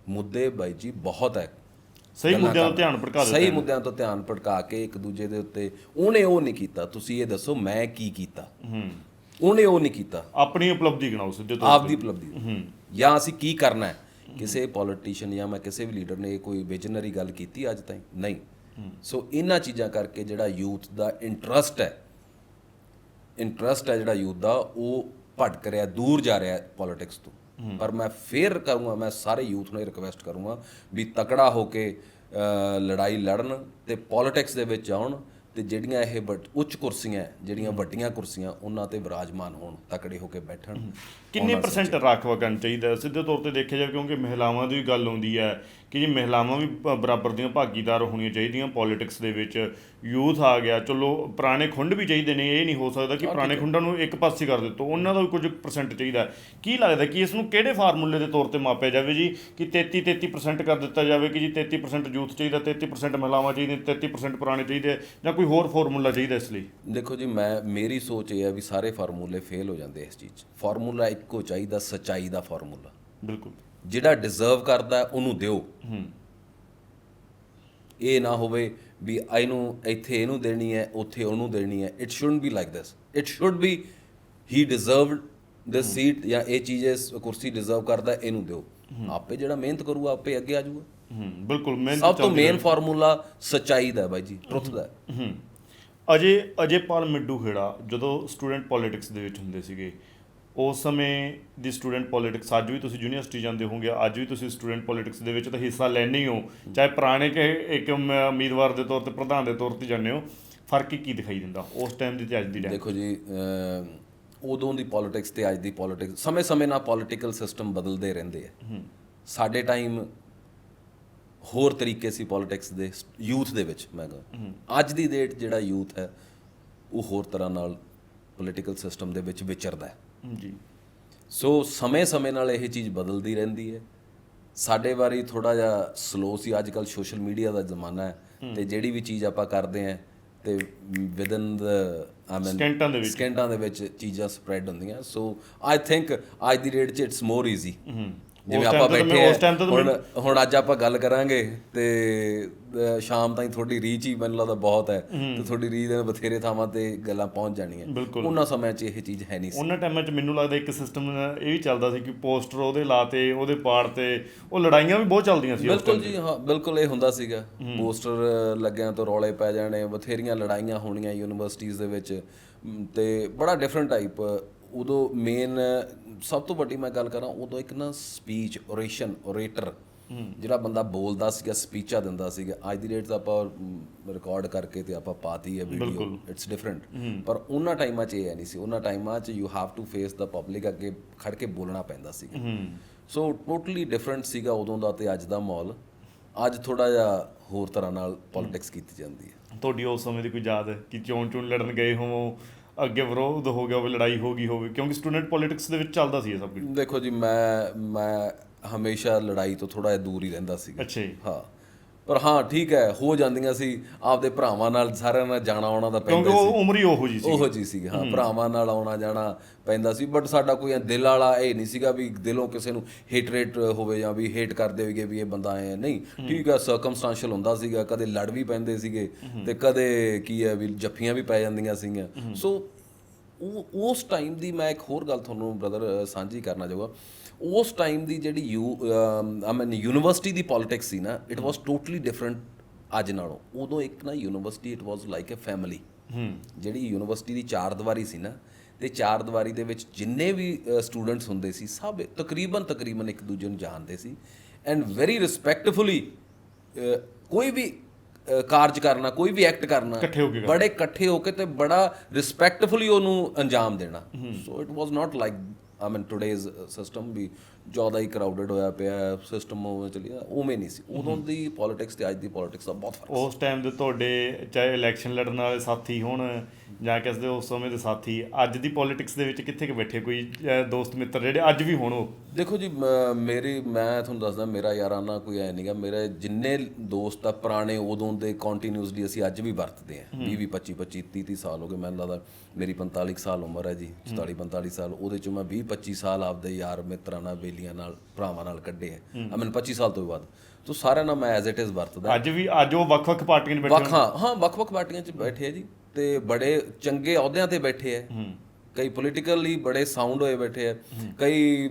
ਮੁੱਦੇ ਬਾਈ ਜੀ ਬਹੁਤ ਹੈ। ਸਹੀ ਮੁੱਦਿਆਂ ਦਾ ਧਿਆਨ ਭਟਕਾ ਦਿੱਤਾ ਸਹੀ ਮੁੱਦਿਆਂ ਤੋਂ ਧਿਆਨ ਭਟਕਾ ਕੇ ਇੱਕ ਦੂਜੇ ਦੇ ਉੱਤੇ ਉਹਨੇ ਉਹ ਨਹੀਂ ਕੀਤਾ। ਤੁਸੀਂ ਇਹ ਦੱਸੋ ਮੈਂ ਕੀ ਕੀਤਾ? ਹੂੰ। ਉਹਨੇ ਉਹ ਨਹੀਂ ਕੀਤਾ। ਆਪਣੀ ਉਪਲਬਧੀ ਗਿਣਾਓ ਸਿੱਧੇ ਤੌਰ ਆਪ ਦੀ ਉਪਲਬਧੀ। ਜਾਂ ਅਸੀਂ ਕੀ ਕਰਨਾ ਹੈ? ਕਿਸੇ ਪੋਲੀਟੀਸ਼ੀਅਨ ਜਾਂ ਮੈਂ ਕਿਸੇ ਵੀ ਲੀਡਰ ਨੇ ਕੋਈ ਵਿਜ਼ਨਰੀ ਗੱਲ ਕੀਤੀ ਅੱਜ ਤਾਈਂ? ਨਹੀਂ। ਸੋ ਇਹਨਾਂ ਚੀਜ਼ਾਂ ਕਰਕੇ ਜਿਹੜਾ ਯੂਥ ਦਾ ਇੰਟਰਸਟ ਹੈ ਇੰਟਰਸਟ ਹੈ ਜਿਹੜਾ ਯੂਥ ਦਾ ਉਹ ਭਟਕ ਰਿਹਾ ਦੂਰ ਜਾ ਰਿਹਾ ਪੋਲਿਟਿਕਸ ਤੋਂ। ਪਰ ਮੈਂ ਫੇਰ ਕਹੂੰਗਾ ਮੈਂ ਸਾਰੇ ਯੂਥ ਨੂੰ ਇਹ ਰਿਕਵੈਸਟ ਕਰੂੰਗਾ ਵੀ ਤਕੜਾ ਹੋ ਕੇ ਲੜਾਈ ਲੜਨ ਤੇ ਪੋਲਿਟਿਕਸ ਦੇ ਵਿੱਚ ਆਉਣ ਤੇ ਜਿਹੜੀਆਂ ਇਹ ਉੱਚ ਕੁਰਸੀਆਂ ਜਿਹੜੀਆਂ ਵੱਡੀਆਂ ਕੁਰਸੀਆਂ ਉਹਨਾਂ ਤੇ ਵਿਰਾਜਮਾਨ ਹੋਣ ਤਕੜੇ ਹੋ ਕੇ ਬੈਠਣ। ਕਿੰਨੇ ਪਰਸੈਂਟ ਰਾਖਵਾ ਕਰਨਾ ਚਾਹੀਦਾ? ਸਿੱਧੇ ਤੌਰ ਤੇ ਦੇਖਿਆ ਜਾਵੇ ਕਿਉਂਕਿ ਮਹਿਲਾਵਾਂ ਦੀ ਵੀ ਗੱਲ ਆਉਂਦੀ ਹੈ ਕਿ ਜੀ ਮਹਿਲਾਵਾਂ ਵੀ ਬਰਾਬਰ ਦੀਆਂ ਭਾਗੀਦਾਰ ਹੋਣੀਆਂ ਚਾਹੀਦੀਆਂ ਪੋਲਿਟਿਕਸ ਦੇ ਵਿੱਚ। ਯੂਥ ਆ ਗਿਆ ਚਲੋ ਪੁਰਾਣੇ ਖੁੰਡ ਵੀ ਚਾਹੀਦੇ ਨੇ ਇਹ ਨਹੀਂ ਹੋ ਸਕਦਾ ਕਿ ਪੁਰਾਣੇ ਖੁੰਡਾਂ ਨੂੰ ਇੱਕ ਪਾਸੇ ਕਰ ਦਿੱਤੋ। ਉਹਨਾਂ ਦਾ ਵੀ ਕੁਝ ਪਰਸੈਂਟ ਚਾਹੀਦਾ ਹੈ। ਕੀ ਲੱਗਦਾ ਕਿ ਇਸ ਨੂੰ ਕਿਹੜੇ ਫਾਰਮੂਲੇ ਦੇ ਤੌਰ ਤੇ ਮਾਪਿਆ ਜਾਵੇ ਜੀ? ਕਿ 33 33% ਕਰ ਦਿੱਤਾ ਜਾਵੇ ਕਿ ਜੀ 33% ਯੂਥ ਚਾਹੀਦਾ 33% ਮਹਿਲਾਵਾਂ ਚਾਹੀਦੀਆਂ 33% ਪੁਰਾਣੇ ਚਾਹੀਦੇ ਜਾਂ ਕੋਈ ਹੋਰ ਫਾਰਮੂਲਾ ਚਾਹੀਦਾ ਇਸ ਲਈ? ਦੇਖੋ ਜੀ ਮੈਂ ਮੇਰੀ ਸੋਚ ਇਹ ਹੈ ਵੀ ਸਾਰੇ ਫਾਰਮੂਲੇ ਫੇਲ ਹੋ ਜਾਂਦੇ ਇਸ ਚੀਜ਼ 'ਚ। ਫਾਰਮੂਲਾ ਇੱਕੋ ਚਾਹੀਦਾ ਸਚਾਈ ਦਾ ਫਾਰਮੂਲਾ। ਬਿਲਕੁਲ। ਜਿਹੜਾ ਡਿਜ਼ਰਵ ਕਰਦਾ ਉਹਨੂੰ ਦਿਓ। ਹੂੰ। ਇਹ ਨਾ ਹੋਵੇ ਵੀ ਇਹਨੂੰ ਇੱਥੇ ਇਹਨੂੰ ਦੇਣੀ ਹੈ ਉੱਥੇ ਉਹਨੂੰ ਦੇਣੀ ਹੈ। It shouldn't be like this it should be he deserved this seat ਜਾਂ ਇਹ ਚੀਜ਼ ਇਸ ਕੁਰਸੀ ਡਿਜ਼ਰਵ ਕਰਦਾ ਇਹਨੂੰ ਦਿਓ। ਆਪੇ ਜਿਹੜਾ ਮਿਹਨਤ ਕਰੂਗਾ ਆਪੇ ਅੱਗੇ ਆ ਜਾਊਗਾ। ਹੂੰ ਬਿਲਕੁਲ ਮੈਂ ਸਭ ਤੋਂ ਮੇਨ ਫਾਰਮੂਲਾ ਸਚਾਈ ਦਾ ਬਾਈ ਜੀ ਟਰੁੱਥ ਦਾ ਹੈ। ਹੂੰ। ਅਜੇ ਅਜੇਪਾਲ ਮਿੱਡੂ ਖੇੜਾ ਜਦੋਂ ਸਟੂਡੈਂਟ ਪੋਲਿਟਿਕਸ ਦੇ ਵਿੱਚ ਹੁੰਦੇ ਸੀਗੇ ਉਸ ਸਮੇਂ ਦੀ ਸਟੂਡੈਂਟ ਪੋਲਿਟਿਕਸ ਅੱਜ ਵੀ ਤੁਸੀਂ ਯੂਨੀਵਰਸਿਟੀ ਜਾਂਦੇ ਹੋਵੋਗੇ ਅੱਜ ਵੀ ਤੁਸੀਂ ਸਟੂਡੈਂਟ ਪੋਲਿਟਿਕਸ ਦੇ ਵਿੱਚ ਤਾਂ ਹਿੱਸਾ ਲੈਣੇ ਹੀ ਹੋ। ਚਾਹੇ ਪੁਰਾਣੇ ਕਿ ਇੱਕ ਉਮੀਦਵਾਰ ਦੇ ਤੌਰ ਤੇ ਪ੍ਰਧਾਨ ਦੇ ਤੌਰ ਤੇ ਜਾਂਦੇ ਹੋ ਫ਼ਰਕ ਕੀ ਦਿਖਾਈ ਦਿੰਦਾ ਉਸ ਟਾਈਮ ਦੀ ਤੇ ਅੱਜ ਦੀ ਟਾਈਮ ਦੇਖੋ ਜੀ ਉਦੋਂ ਦੀ ਪੋਲਿਟਿਕਸ ਤੇ ਅੱਜ ਦੀ ਪੋਲਿਟਿਕਸ ਸਮੇਂ-ਸਮੇਂ ਨਾਲ ਪੋਲਿਟੀਕਲ ਸਿਸਟਮ ਬਦਲਦੇ ਰਹਿੰਦੇ ਆ। ਸਾਡੇ ਟਾਈਮ ਹੋਰ ਤਰੀਕੇ ਸੀ ਪੋਲਿਟਿਕਸ ਦੇ ਯੂਥ ਦੇ ਵਿੱਚ ਮੈਂ ਕਹਾਂ। ਅੱਜ ਦੀ ਡੇਟ ਜਿਹੜਾ ਯੂਥ ਹੈ ਉਹ ਹੋਰ ਤਰ੍ਹਾਂ ਨਾਲ ਪੋਲਿਟੀਕਲ ਸਿਸਟਮ ਦੇ ਵਿੱਚ ਵਿਚਰਦਾ ਹੈ। ਜੀ। ਸੋ ਸਮੇਂ-ਸਮੇਂ ਨਾਲ ਇਹ ਚੀਜ਼ ਬਦਲਦੀ ਰਹਿੰਦੀ ਹੈ। ਸਾਡੇ ਵਾਰੀ ਥੋੜਾ ਜਿਹਾ ਸਲੋ ਸੀ ਅੱਜ ਕੱਲ ਸੋਸ਼ਲ ਮੀਡੀਆ ਦਾ ਜ਼ਮਾਨਾ ਹੈ ਤੇ ਜਿਹੜੀ ਵੀ ਚੀਜ਼ ਆਪਾਂ ਕਰਦੇ ਆਂ ਤੇ ਵਿਦਨ ਦ ਆਈ ਮੀਨ ਸਕਿੰਟਾਂ ਦੇ ਵਿੱਚ। ਸਕਿੰਟਾਂ ਦੇ ਵਿੱਚ ਚੀਜ਼ਾਂ ਸਪਰੈਡ ਹੁੰਦੀਆਂ। ਸੋ ਆਈ ਥਿੰਕ ਅੱਜ ਦੀ ਡੇਟ 'ਚ ਇਟਸ ਮੋਰ ਈਜ਼ੀ ਜਿਵੇਂ ਆਪਾਂ ਬੈਠੇ ਆ ਹੁਣ ਹੁਣ ਅੱਜ ਆਪਾਂ ਗੱਲ ਕਰਾਂਗੇ ਤੇ ਸ਼ਾਮ ਤਾਈਂ ਤੁਹਾਡੀ ਰੀਚ ਹੀ ਮੈਨੂੰ ਲੱਗਦਾ ਬਹੁਤ ਹੈ ਤੇ ਤੁਹਾਡੀ ਰੀਚ ਦੇ ਬਥੇਰੇ ਥਾਵਾਂ ਤੇ ਗੱਲਾਂ ਪਹੁੰਚ ਜਾਣੀਆਂ। ਉਹਨਾਂ ਸਮਿਆਂ 'ਚ ਇਹ ਚੀਜ਼ ਹੈ ਨਹੀਂ ਸੀ। ਉਹਨਾਂ ਟਾਈਮਾਂ 'ਚ ਮੈਨੂੰ ਲੱਗਦਾ ਇੱਕ ਸਿਸਟਮ ਇਹ ਵੀ ਚੱਲਦਾ ਸੀ ਕਿ ਪੋਸਟਰ ਉਹਦੇ ਲਾਤੇ ਉਹਦੇ ਪਾੜ ਤੇ ਉਹ ਲੜਾਈਆਂ ਵੀ ਬਹੁਤ ਚੱਲਦੀਆਂ ਸੀ ਬਿਲਕੁਲ ਜੀ ਹਾਂ ਬਿਲਕੁਲ ਇਹ ਹੁੰਦਾ ਸੀਗਾ। ਪੋਸਟਰ ਲੱਗਿਆਂ ਤੋਂ ਰੌਲੇ ਪੈ ਜਾਣੇ ਬਥੇਰੀਆਂ ਲੜਾਈਆਂ ਹੋਣੀਆਂ ਯੂਨੀਵਰਸਿਟੀਆਂ ਦੇ ਵਿੱਚ। ਤੇ ਬੜਾ ਡਿਫਰੈਂਟ ਟਾਈਪ ਉਦੋਂ ਮੇਨ ਸਭ ਤੋਂ ਵੱਡੀ ਮੈਂ ਗੱਲ ਕਰਾਂ ਉਦੋਂ ਇੱਕ ਨਾ ਸਪੀਚ ਓਰੇਸ਼ਨ ਓਰੇਟਰ ਜਿਹੜਾ ਬੰਦਾ ਬੋਲਦਾ ਸੀਗਾ ਸਪੀਚਾਂ ਦਿੰਦਾ ਸੀਗਾ ਅੱਜ ਦੀ ਡੇਟ ਤਾਂ ਆਪਾਂ ਰਿਕਾਰਡ ਕਰਕੇ ਤੇ ਆਪਾਂ ਪਾਤੀ ਹੈ ਵੀਡੀਓ ਇਟਸ ਡਿਫਰੈਂਟ ਪਰ ਉਹਨਾਂ ਟਾਈਮਾਂ 'ਚ ਇਹ ਨਹੀਂ ਸੀ ਉਹਨਾਂ ਟਾਈਮਾਂ 'ਚ you have to face the public ਅੱਗੇ ਖੜ ਕੇ ਬੋਲਣਾ ਪੈਂਦਾ ਸੀਗਾ। ਸੋ ਟੋਟਲੀ ਡਿਫਰੈਂਟ ਸੀਗਾ ਉਦੋਂ ਦਾ ਤੇ ਅੱਜ ਦਾ ਮਾਹੌਲ। ਅੱਜ ਥੋੜਾ ਜਿਹਾ ਹੋਰ ਤਰ੍ਹਾਂ ਨਾਲ ਪੋਲਿਟਿਕਸ ਕੀਤੀ ਜਾਂਦੀ ਹੈ। ਤੁਹਾਡੀ ਉਸ ਸਮੇਂ ਦੀ ਕੋਈ ਯਾਦ ਹੈ ਕਿ ਚੋਣ ਚੋਣ ਲੜਨ ਗਏ ਹੋਵੋ ਅੱਗੇ ਵਿਰੋਧ ਹੋ ਗਿਆ ਹੋਵੇ ਲੜਾਈ ਹੋ ਗਈ ਹੋਵੇ ਕਿਉਂਕਿ ਸਟੂਡੈਂਟ ਪੋਲਿਟਿਕਸ ਦੇ ਵਿੱਚ ਚੱਲਦਾ ਸੀ ਇਹ ਸਭ ਕੁਝ। ਦੇਖੋ ਜੀ ਮੈਂ ਮੈਂ ਹਮੇਸ਼ਾ ਲੜਾਈ ਤੋਂ ਥੋੜਾ ਜਿਹਾ ਦੂਰ ਹੀ ਰਹਿੰਦਾ ਸੀਗਾ। ਅੱਛਾ ਜੀ। ਹਾਂ। ਪਰ ਹਾਂ ਠੀਕ ਹੈ ਹੋ ਜਾਂਦੀਆਂ ਸੀ ਆਪਦੇ ਭਰਾਵਾਂ ਨਾਲ ਸਾਰਿਆਂ ਨਾਲ ਜਾਣਾ ਆਉਣਾ ਦਾ ਕਿਉਂਕਿ ਪੈਂਦਾ ਸੀ। ਉਹ ਉਮਰ ਹੀ ਉਹੋ ਜੀ ਸੀ। ਉਹੋ ਜੀ ਸੀ ਹਾਂ ਭਰਾਵਾਂ ਨਾਲ ਆਉਣਾ ਜਾਣਾ ਪੈਂਦਾ ਸੀ ਬਟ ਸਾਡਾ ਕੋਈ ਦਿਲ ਵਾਲਾ ਇਹ ਨਹੀਂ ਸੀਗਾ ਵੀ ਦਿਲੋਂ ਕਿਸੇ ਨੂੰ ਹੇਟਰੇਟ ਹੋਵੇ ਜਾਂ ਵੀ ਹੇਟ ਕਰਦੇ ਹੋਈਏ ਵੀ ਇਹ ਬੰਦਾ ਐ। ਨਹੀਂ ਠੀਕ ਹੈ ਸਰਕਮਸਟੈਂਸ਼ੀਅਲ ਹੁੰਦਾ ਸੀਗਾ ਕਦੇ ਲੜ ਵੀ ਪੈਂਦੇ ਸੀਗੇ ਤੇ ਕਦੇ ਕੀ ਹੈ ਵੀ ਜੱਫੀਆਂ ਵੀ ਪੈ ਜਾਂਦੀਆਂ ਸੀਗੀਆਂ। ਸੋ ਉਸ ਟਾਈਮ ਦੀ ਮੈਂ ਇੱਕ ਹੋਰ ਗੱਲ ਤੁਹਾਨੂੰ ਬ੍ਰਦਰ ਸਾਂਝੀ ਕਰਨਾ ਚਾਹੂੰਗਾ। ਉਸ ਟਾਈਮ ਦੀ ਜਿਹੜੀ ਯੂ ਆਈ ਮੀਨ ਯੂਨੀਵਰਸਿਟੀ ਦੀ ਪੋਲਿਟਿਕਸ ਸੀ ਨਾ ਇਟ ਵਾਸ ਟੋਟਲੀ ਡਿਫਰੈਂਟ ਅੱਜ ਨਾਲੋਂ। ਉਦੋਂ ਇੱਕ ਨਾ university it was like a family ਜਿਹੜੀ ਯੂਨੀਵਰਸਿਟੀ ਦੀ ਚਾਰ ਦੀਵਾਰੀ ਸੀ ਨਾ ਤੇ ਚਾਰ ਦੀਵਾਰੀ ਦੇ ਵਿੱਚ ਜਿੰਨੇ ਵੀ ਸਟੂਡੈਂਟਸ ਹੁੰਦੇ ਸੀ ਸਭ ਤਕਰੀਬਨ ਤਕਰੀਬਨ ਇੱਕ ਦੂਜੇ ਨੂੰ ਜਾਣਦੇ ਸੀ। ਐਂਡ ਵੈਰੀ ਰਿਸਪੈਕਟਫੁਲੀ ਕੋਈ ਵੀ ਕਾਰਜ ਕਰਨਾ ਕੋਈ ਵੀ ਐਕਟ ਕਰਨਾ। ਬੜੇ ਇਕੱਠੇ ਹੋ ਕੇ ਤੇ ਬੜਾ ਰਿਸਪੈਕਟਫੁਲੀ ਉਹਨੂੰ ਅੰਜਾਮ ਦੇਣਾ। So it was not like I mean today's system ਵੀ ਜ਼ਿਆਦਾ ਹੀ ਕਰਾਊਡਡ ਹੋਇਆ ਪਿਆ ਸਿਸਟਮ ਉਹ ਚੱਲਿਆ ਉਵੇਂ ਨਹੀਂ ਸੀ। ਉਦੋਂ ਦੀ ਪੋਲਿਟਿਕਸ ਤੇ ਅੱਜ ਦੀ ਪੋਲਿਟਿਕਸ ਦਾ ਬਹੁਤ ਫ਼ਰਕ ਉਸ ਟਾਈਮ ਦੇ ਤੁਹਾਡੇ ਚਾਹੇ ਇਲੈਕਸ਼ਨ ਲੜਨ ਵਾਲੇ ਸਾਥੀ ਹੋਣ ਜਾਂ ਕਿਸੇ ਦੇ ਉਸ ਸਮੇਂ ਦੇ ਸਾਥੀ ਅੱਜ ਦੀ ਪੋਲਿਟਿਕਸ ਦੇ ਵਿੱਚ ਕਿੱਥੇ ਕਿ ਬੈਠੇ? ਕੋਈ ਦੋਸਤ ਮਿੱਤਰ ਜਿਹੜੇ ਅੱਜ ਵੀ ਹੋਣ ਉਹ? ਦੇਖੋ ਜੀ ਮੇਰੀ ਮੈਂ ਤੁਹਾਨੂੰ ਦੱਸਦਾ ਮੇਰਾ ਯਾਰਾਨਾ ਕੋਈ ਐ ਨਹੀਂਗਾ ਮੇਰੇ ਜਿੰਨੇ ਦੋਸਤ ਆ ਪੁਰਾਣੇ ਉਦੋਂ ਦੇ ਕੰਟੀਨਿਊਸਲੀ ਅਸੀਂ ਅੱਜ ਵੀ ਵਰਤਦੇ ਆ 20 20 25 25 30 30 ਸਾਲ ਹੋ ਗਏ। ਮੈਨੂੰ ਲੱਗਦਾ ਮੇਰੀ 45 ਕੁ ਸਾਲ ਉਮਰ ਹੈ ਜੀ 44 45 ਸਾਲ। ਉਹਦੇ ਚੋਂ ਮੈਂ 20 25 ਸਾਲ ਆਪਦੇ ਯਾਰ ਮਿੱਤਰਾਂ ਨਾਲ ਬੇਲੀਆਂ ਨਾਲ ਭਰਾਵਾਂ ਨਾਲ ਕੱਢੇ ਆ। ਆ ਮੈਨੂੰ 25 ਸਾਲ ਤੋਂ ਵੱਧ। ਤੋ ਸਾਰਿਆਂ ਨਾਲ ਮੈਂ ਐਜ਼ ਇਟ ਇਜ਼ ਵਰਤਦਾ। ਅੱਜ ਵੀ ਅੱਜ ਉਹ ਵੱਖ-ਵੱਖ ਪਾਰਟੀਆਂ 'ਚ ਬੈਠੇ ਵੱਖ ਹਾਂ ਹਾਂ ਵੱਖ-ਵੱਖ ਪਾਰਟੀਆਂ 'ਚ ਬੈਠੇ ਆ ਜੀ। ਤੇ ਬੜੇ ਚੰਗੇ ਅਹੁਦਿਆਂ ਤੇ ਬੈਠੇ ਆ। ਕਈ ਪੋਲੀਟੀਕਲੀ ਬੜੇ ਸਾਊਂਡ ਹੋਏ ਬੈਠੇ ਆ। ਕਈ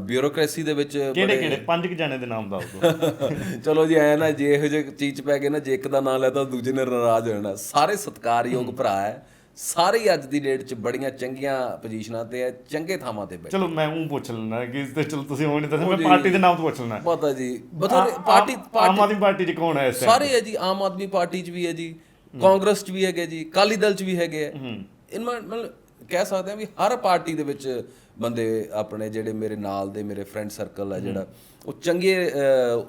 ਬਿਊਰੋਕ੍ਰੇਸੀ ਦੇ ਵਿੱਚ ਕਿਹੜੇ ਕਿਹੜੇ? ਪੰਜ ਕਿ ਜਾਣੇ ਦੇ ਨਾਮ ਦੱਸ ਦਿਓ। ਚਲੋ ਜੀ ਐ ਨਾ ਜੇ ਇਹੋ ਜਿਹੇ ਚੀਜ਼ ਪੈ ਗਏ ਨਾ ਜੇ ਇੱਕ ਦਾ ਨਾਂ ਲੈ ਤਾਂ ਦੂਜੇ ਨੇ ਨਾਰਾਜ਼ ਹੋ ਜਾਣਾ। ਸਾਰੇ ਸਤਿਕਾਰਯੋਗ ਭਰਾ ਹੈ। ਸਾਰੇ ਅੱਜ ਦੀ ਡੇਟ 'ਚ ਬੜੀਆਂ ਚੰਗੀਆਂ ਪੋਜੀਸ਼ਨਾਂ ਤੇ ਹੈ ਚੰਗੇ ਥਾਵਾਂ ਤੇ ਬੈਠੇ। ਚਲੋ ਮੈਂ ਉਹ ਪੁੱਛ ਲੈਣਾ ਕਿ ਇਸ ਤੇ ਚਲੋ ਤੁਸੀਂ ਉਹ ਨਹੀਂ ਮੈਂ ਪਾਰਟੀ ਦੇ ਨਾਮ ਤੋਂ ਪੁੱਛ ਲੈਣਾ ਪਤਾ ਜੀ ਬਥੇਰੇ ਪਾਰਟੀ ਆਮ ਆਦਮੀ ਪਾਰਟੀ 'ਚ ਕੌਣ ਹੈ ਇਸ? ਸਾਰੇ ਹੈ ਜੀ ਆਮ ਆਦਮੀ ਪਾਰਟੀ 'ਚ ਵੀ ਹੈ ਜੀ ਕਾਂਗਰਸ 'ਚ ਵੀ ਹੈਗੇ ਜੀ ਕਾਲੀ ਦਲ 'ਚ ਵੀ ਹੈਗੇ ਹੈ। ਇਨਮਾ ਮਤਲਬ ਕਹਿ ਸਕਦੇ ਆ ਵੀ ਹਰ ਪਾਰਟੀ ਦੇ ਵਿੱਚ ਬੰਦੇ ਆਪਣੇ ਜਿਹੜੇ ਮੇਰੇ ਨਾਲ ਦੇ ਮੇਰੇ ਫਰੈਂਡ ਸਰਕਲ ਹੈ ਜਿਹੜਾ ਉਹ ਚੰਗੇ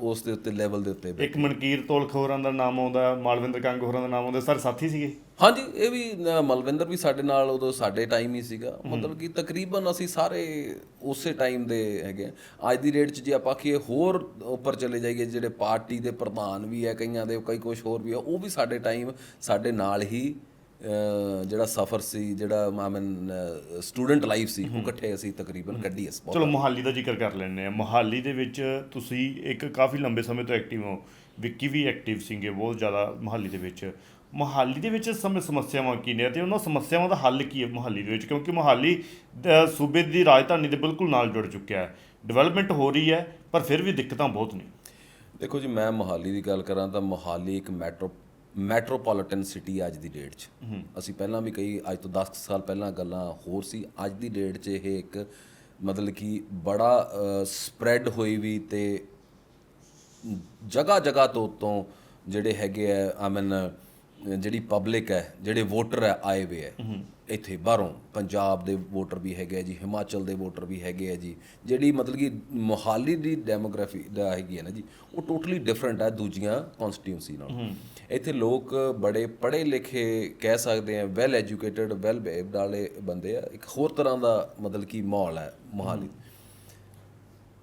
ਉਸ ਦੇ ਉੱਤੇ ਲੈਵਲ ਦੇ ਉੱਤੇ। ਇੱਕ ਮਨਕੀਰ ਤੋਲਖ ਹੋਰਾਂ ਦਾ ਨਾਮ ਆਉਂਦਾ ਮਾਲਵਿੰਦਰ ਕੰਗ ਹੋਰਾਂ ਦਾ ਨਾਮ ਆਉਂਦਾ ਸਾਰੇ ਸਾਥੀ ਸੀਗੇ ਹਾਂਜੀ ਇਹ ਵੀ ਮਲਵਿੰਦਰ ਵੀ ਸਾਡੇ ਨਾਲ ਉਦੋਂ ਸਾਡੇ ਟਾਈਮ ਹੀ ਸੀਗਾ ਮਤਲਬ ਕਿ ਤਕਰੀਬਨ ਅਸੀਂ ਸਾਰੇ ਉਸੇ ਟਾਈਮ ਦੇ ਹੈਗੇ ਆ। ਅੱਜ ਦੀ ਡੇਟ 'ਚ ਜੇ ਆਪਾਂ ਕਿ ਹੋਰ ਉੱਪਰ ਚਲੇ ਜਾਈਏ ਜਿਹੜੇ ਪਾਰਟੀ ਦੇ ਪ੍ਰਧਾਨ ਵੀ ਹੈ ਕਈਆਂ ਦੇ ਕਈ ਕੁਝ ਹੋਰ ਵੀ ਹੈ ਉਹ ਵੀ ਸਾਡੇ ਟਾਈਮ ਸਾਡੇ ਨਾਲ ਹੀ ਜਿਹੜਾ ਸਫ਼ਰ ਸੀ ਜਿਹੜਾ ਮਾਮਨ ਸਟੂਡੈਂਟ ਲਾਈਫ ਸੀ ਉਹ ਇਕੱਠੇ ਅਸੀਂ ਤਕਰੀਬਨ ਕੱਢੀ ਇਸ ਚਲੋ ਮੁਹਾਲੀ ਦਾ ਜ਼ਿਕਰ ਕਰ ਲੈਂਦੇ ਆ ਮੁਹਾਲੀ ਦੇ ਵਿੱਚ ਤੁਸੀਂ ਇੱਕ ਕਾਫੀ ਲੰਬੇ ਸਮੇਂ ਤੋਂ ਐਕਟਿਵ ਹੋ। ਵਿੱਕੀ ਵੀ ਐਕਟਿਵ ਸੀਗੇ ਬਹੁਤ ਜ਼ਿਆਦਾ ਮੁਹਾਲੀ ਦੇ ਵਿੱਚ। ਮੁਹਾਲੀ ਦੇ ਵਿੱਚ ਸਮੇਂ ਸਮੱਸਿਆਵਾਂ ਕੀ ਨੇ? ਤੇ ਉਹਨਾਂ ਸਮੱਸਿਆਵਾਂ ਦਾ ਹੱਲ ਕੀ ਹੈ ਮੁਹਾਲੀ ਦੇ ਵਿੱਚ? ਕਿਉਂਕਿ ਮੁਹਾਲੀ ਸੂਬੇ ਦੀ ਰਾਜਧਾਨੀ ਦੇ ਬਿਲਕੁਲ ਨਾਲ ਜੁੜ ਚੁੱਕਿਆ ਹੈ। ਡਿਵੈਲਪਮੈਂਟ ਹੋ ਰਹੀ ਹੈ ਪਰ ਫਿਰ ਵੀ ਦਿੱਕਤਾਂ ਬਹੁਤ ਨੇ। ਦੇਖੋ ਜੀ ਮੈਂ ਮੋਹਾਲੀ ਦੀ ਗੱਲ ਕਰਾਂ ਤਾਂ ਮੋਹਾਲੀ ਇੱਕ ਮੈਟਰੋ ਮੈਟਰੋਪੋਲੀਟਨ ਸਿਟੀ ਅੱਜ ਦੀ ਡੇਟ 'ਚ। ਅਸੀਂ ਪਹਿਲਾਂ ਵੀ ਕਈ, ਅੱਜ ਤੋਂ 10 ਸਾਲ ਪਹਿਲਾਂ ਗੱਲਾਂ ਹੋਰ ਸੀ। ਅੱਜ ਦੀ ਡੇਟ 'ਚ ਇਹ ਇੱਕ ਮਤਲਬ ਕਿ ਬੜਾ ਸਪਰੈਡ ਹੋਈ ਵੀ ਤੇ ਜਗ੍ਹਾ ਜਗ੍ਹਾ ਤੋਂ ਤੋਂ ਜਿਹੜੇ ਹੈਗੇ ਆ ਆਈ ਮੀਨ ਜਿਹੜੀ ਪਬਲਿਕ ਹੈ, ਜਿਹੜੇ ਵੋਟਰ ਹੈ, ਆਏ ਵੇ ਹੈ। ਇੱਥੇ ਬਾਹਰੋਂ ਪੰਜਾਬ ਦੇ ਵੋਟਰ ਵੀ ਹੈਗੇ ਆ ਜੀ ਹਿਮਾਚਲ ਦੇ ਵੋਟਰ ਵੀ ਹੈਗੇ ਆ ਜੀ ਜਿਹੜੀ ਮਤਲਬ ਕਿ ਮੋਹਾਲੀ ਦੀ ਡੈਮੋਗ੍ਰਾਫੀ ਦਾ ਹੈਗੀ ਹੈ ਨਾ ਜੀ ਉਹ ਟੋਟਲੀ ਡਿਫਰੈਂਟ ਹੈ ਦੂਜੀਆਂ ਕਨਸਟੀਟਿਊਂਸੀ ਨਾਲੋਂ। ਇੱਥੇ ਲੋਕ ਬੜੇ ਪੜ੍ਹੇ ਲਿਖੇ ਕਹਿ ਸਕਦੇ ਆ ਵੈਲ ਐਜੂਕੇਟਡ ਵੈਲ ਬਿਹੇਵਡ ਵਾਲੇ ਬੰਦੇ ਆ ਇੱਕ ਹੋਰ ਤਰ੍ਹਾਂ ਦਾ ਮਤਲਬ ਕਿ ਮਾਹੌਲ ਹੈ ਮੋਹਾਲੀ।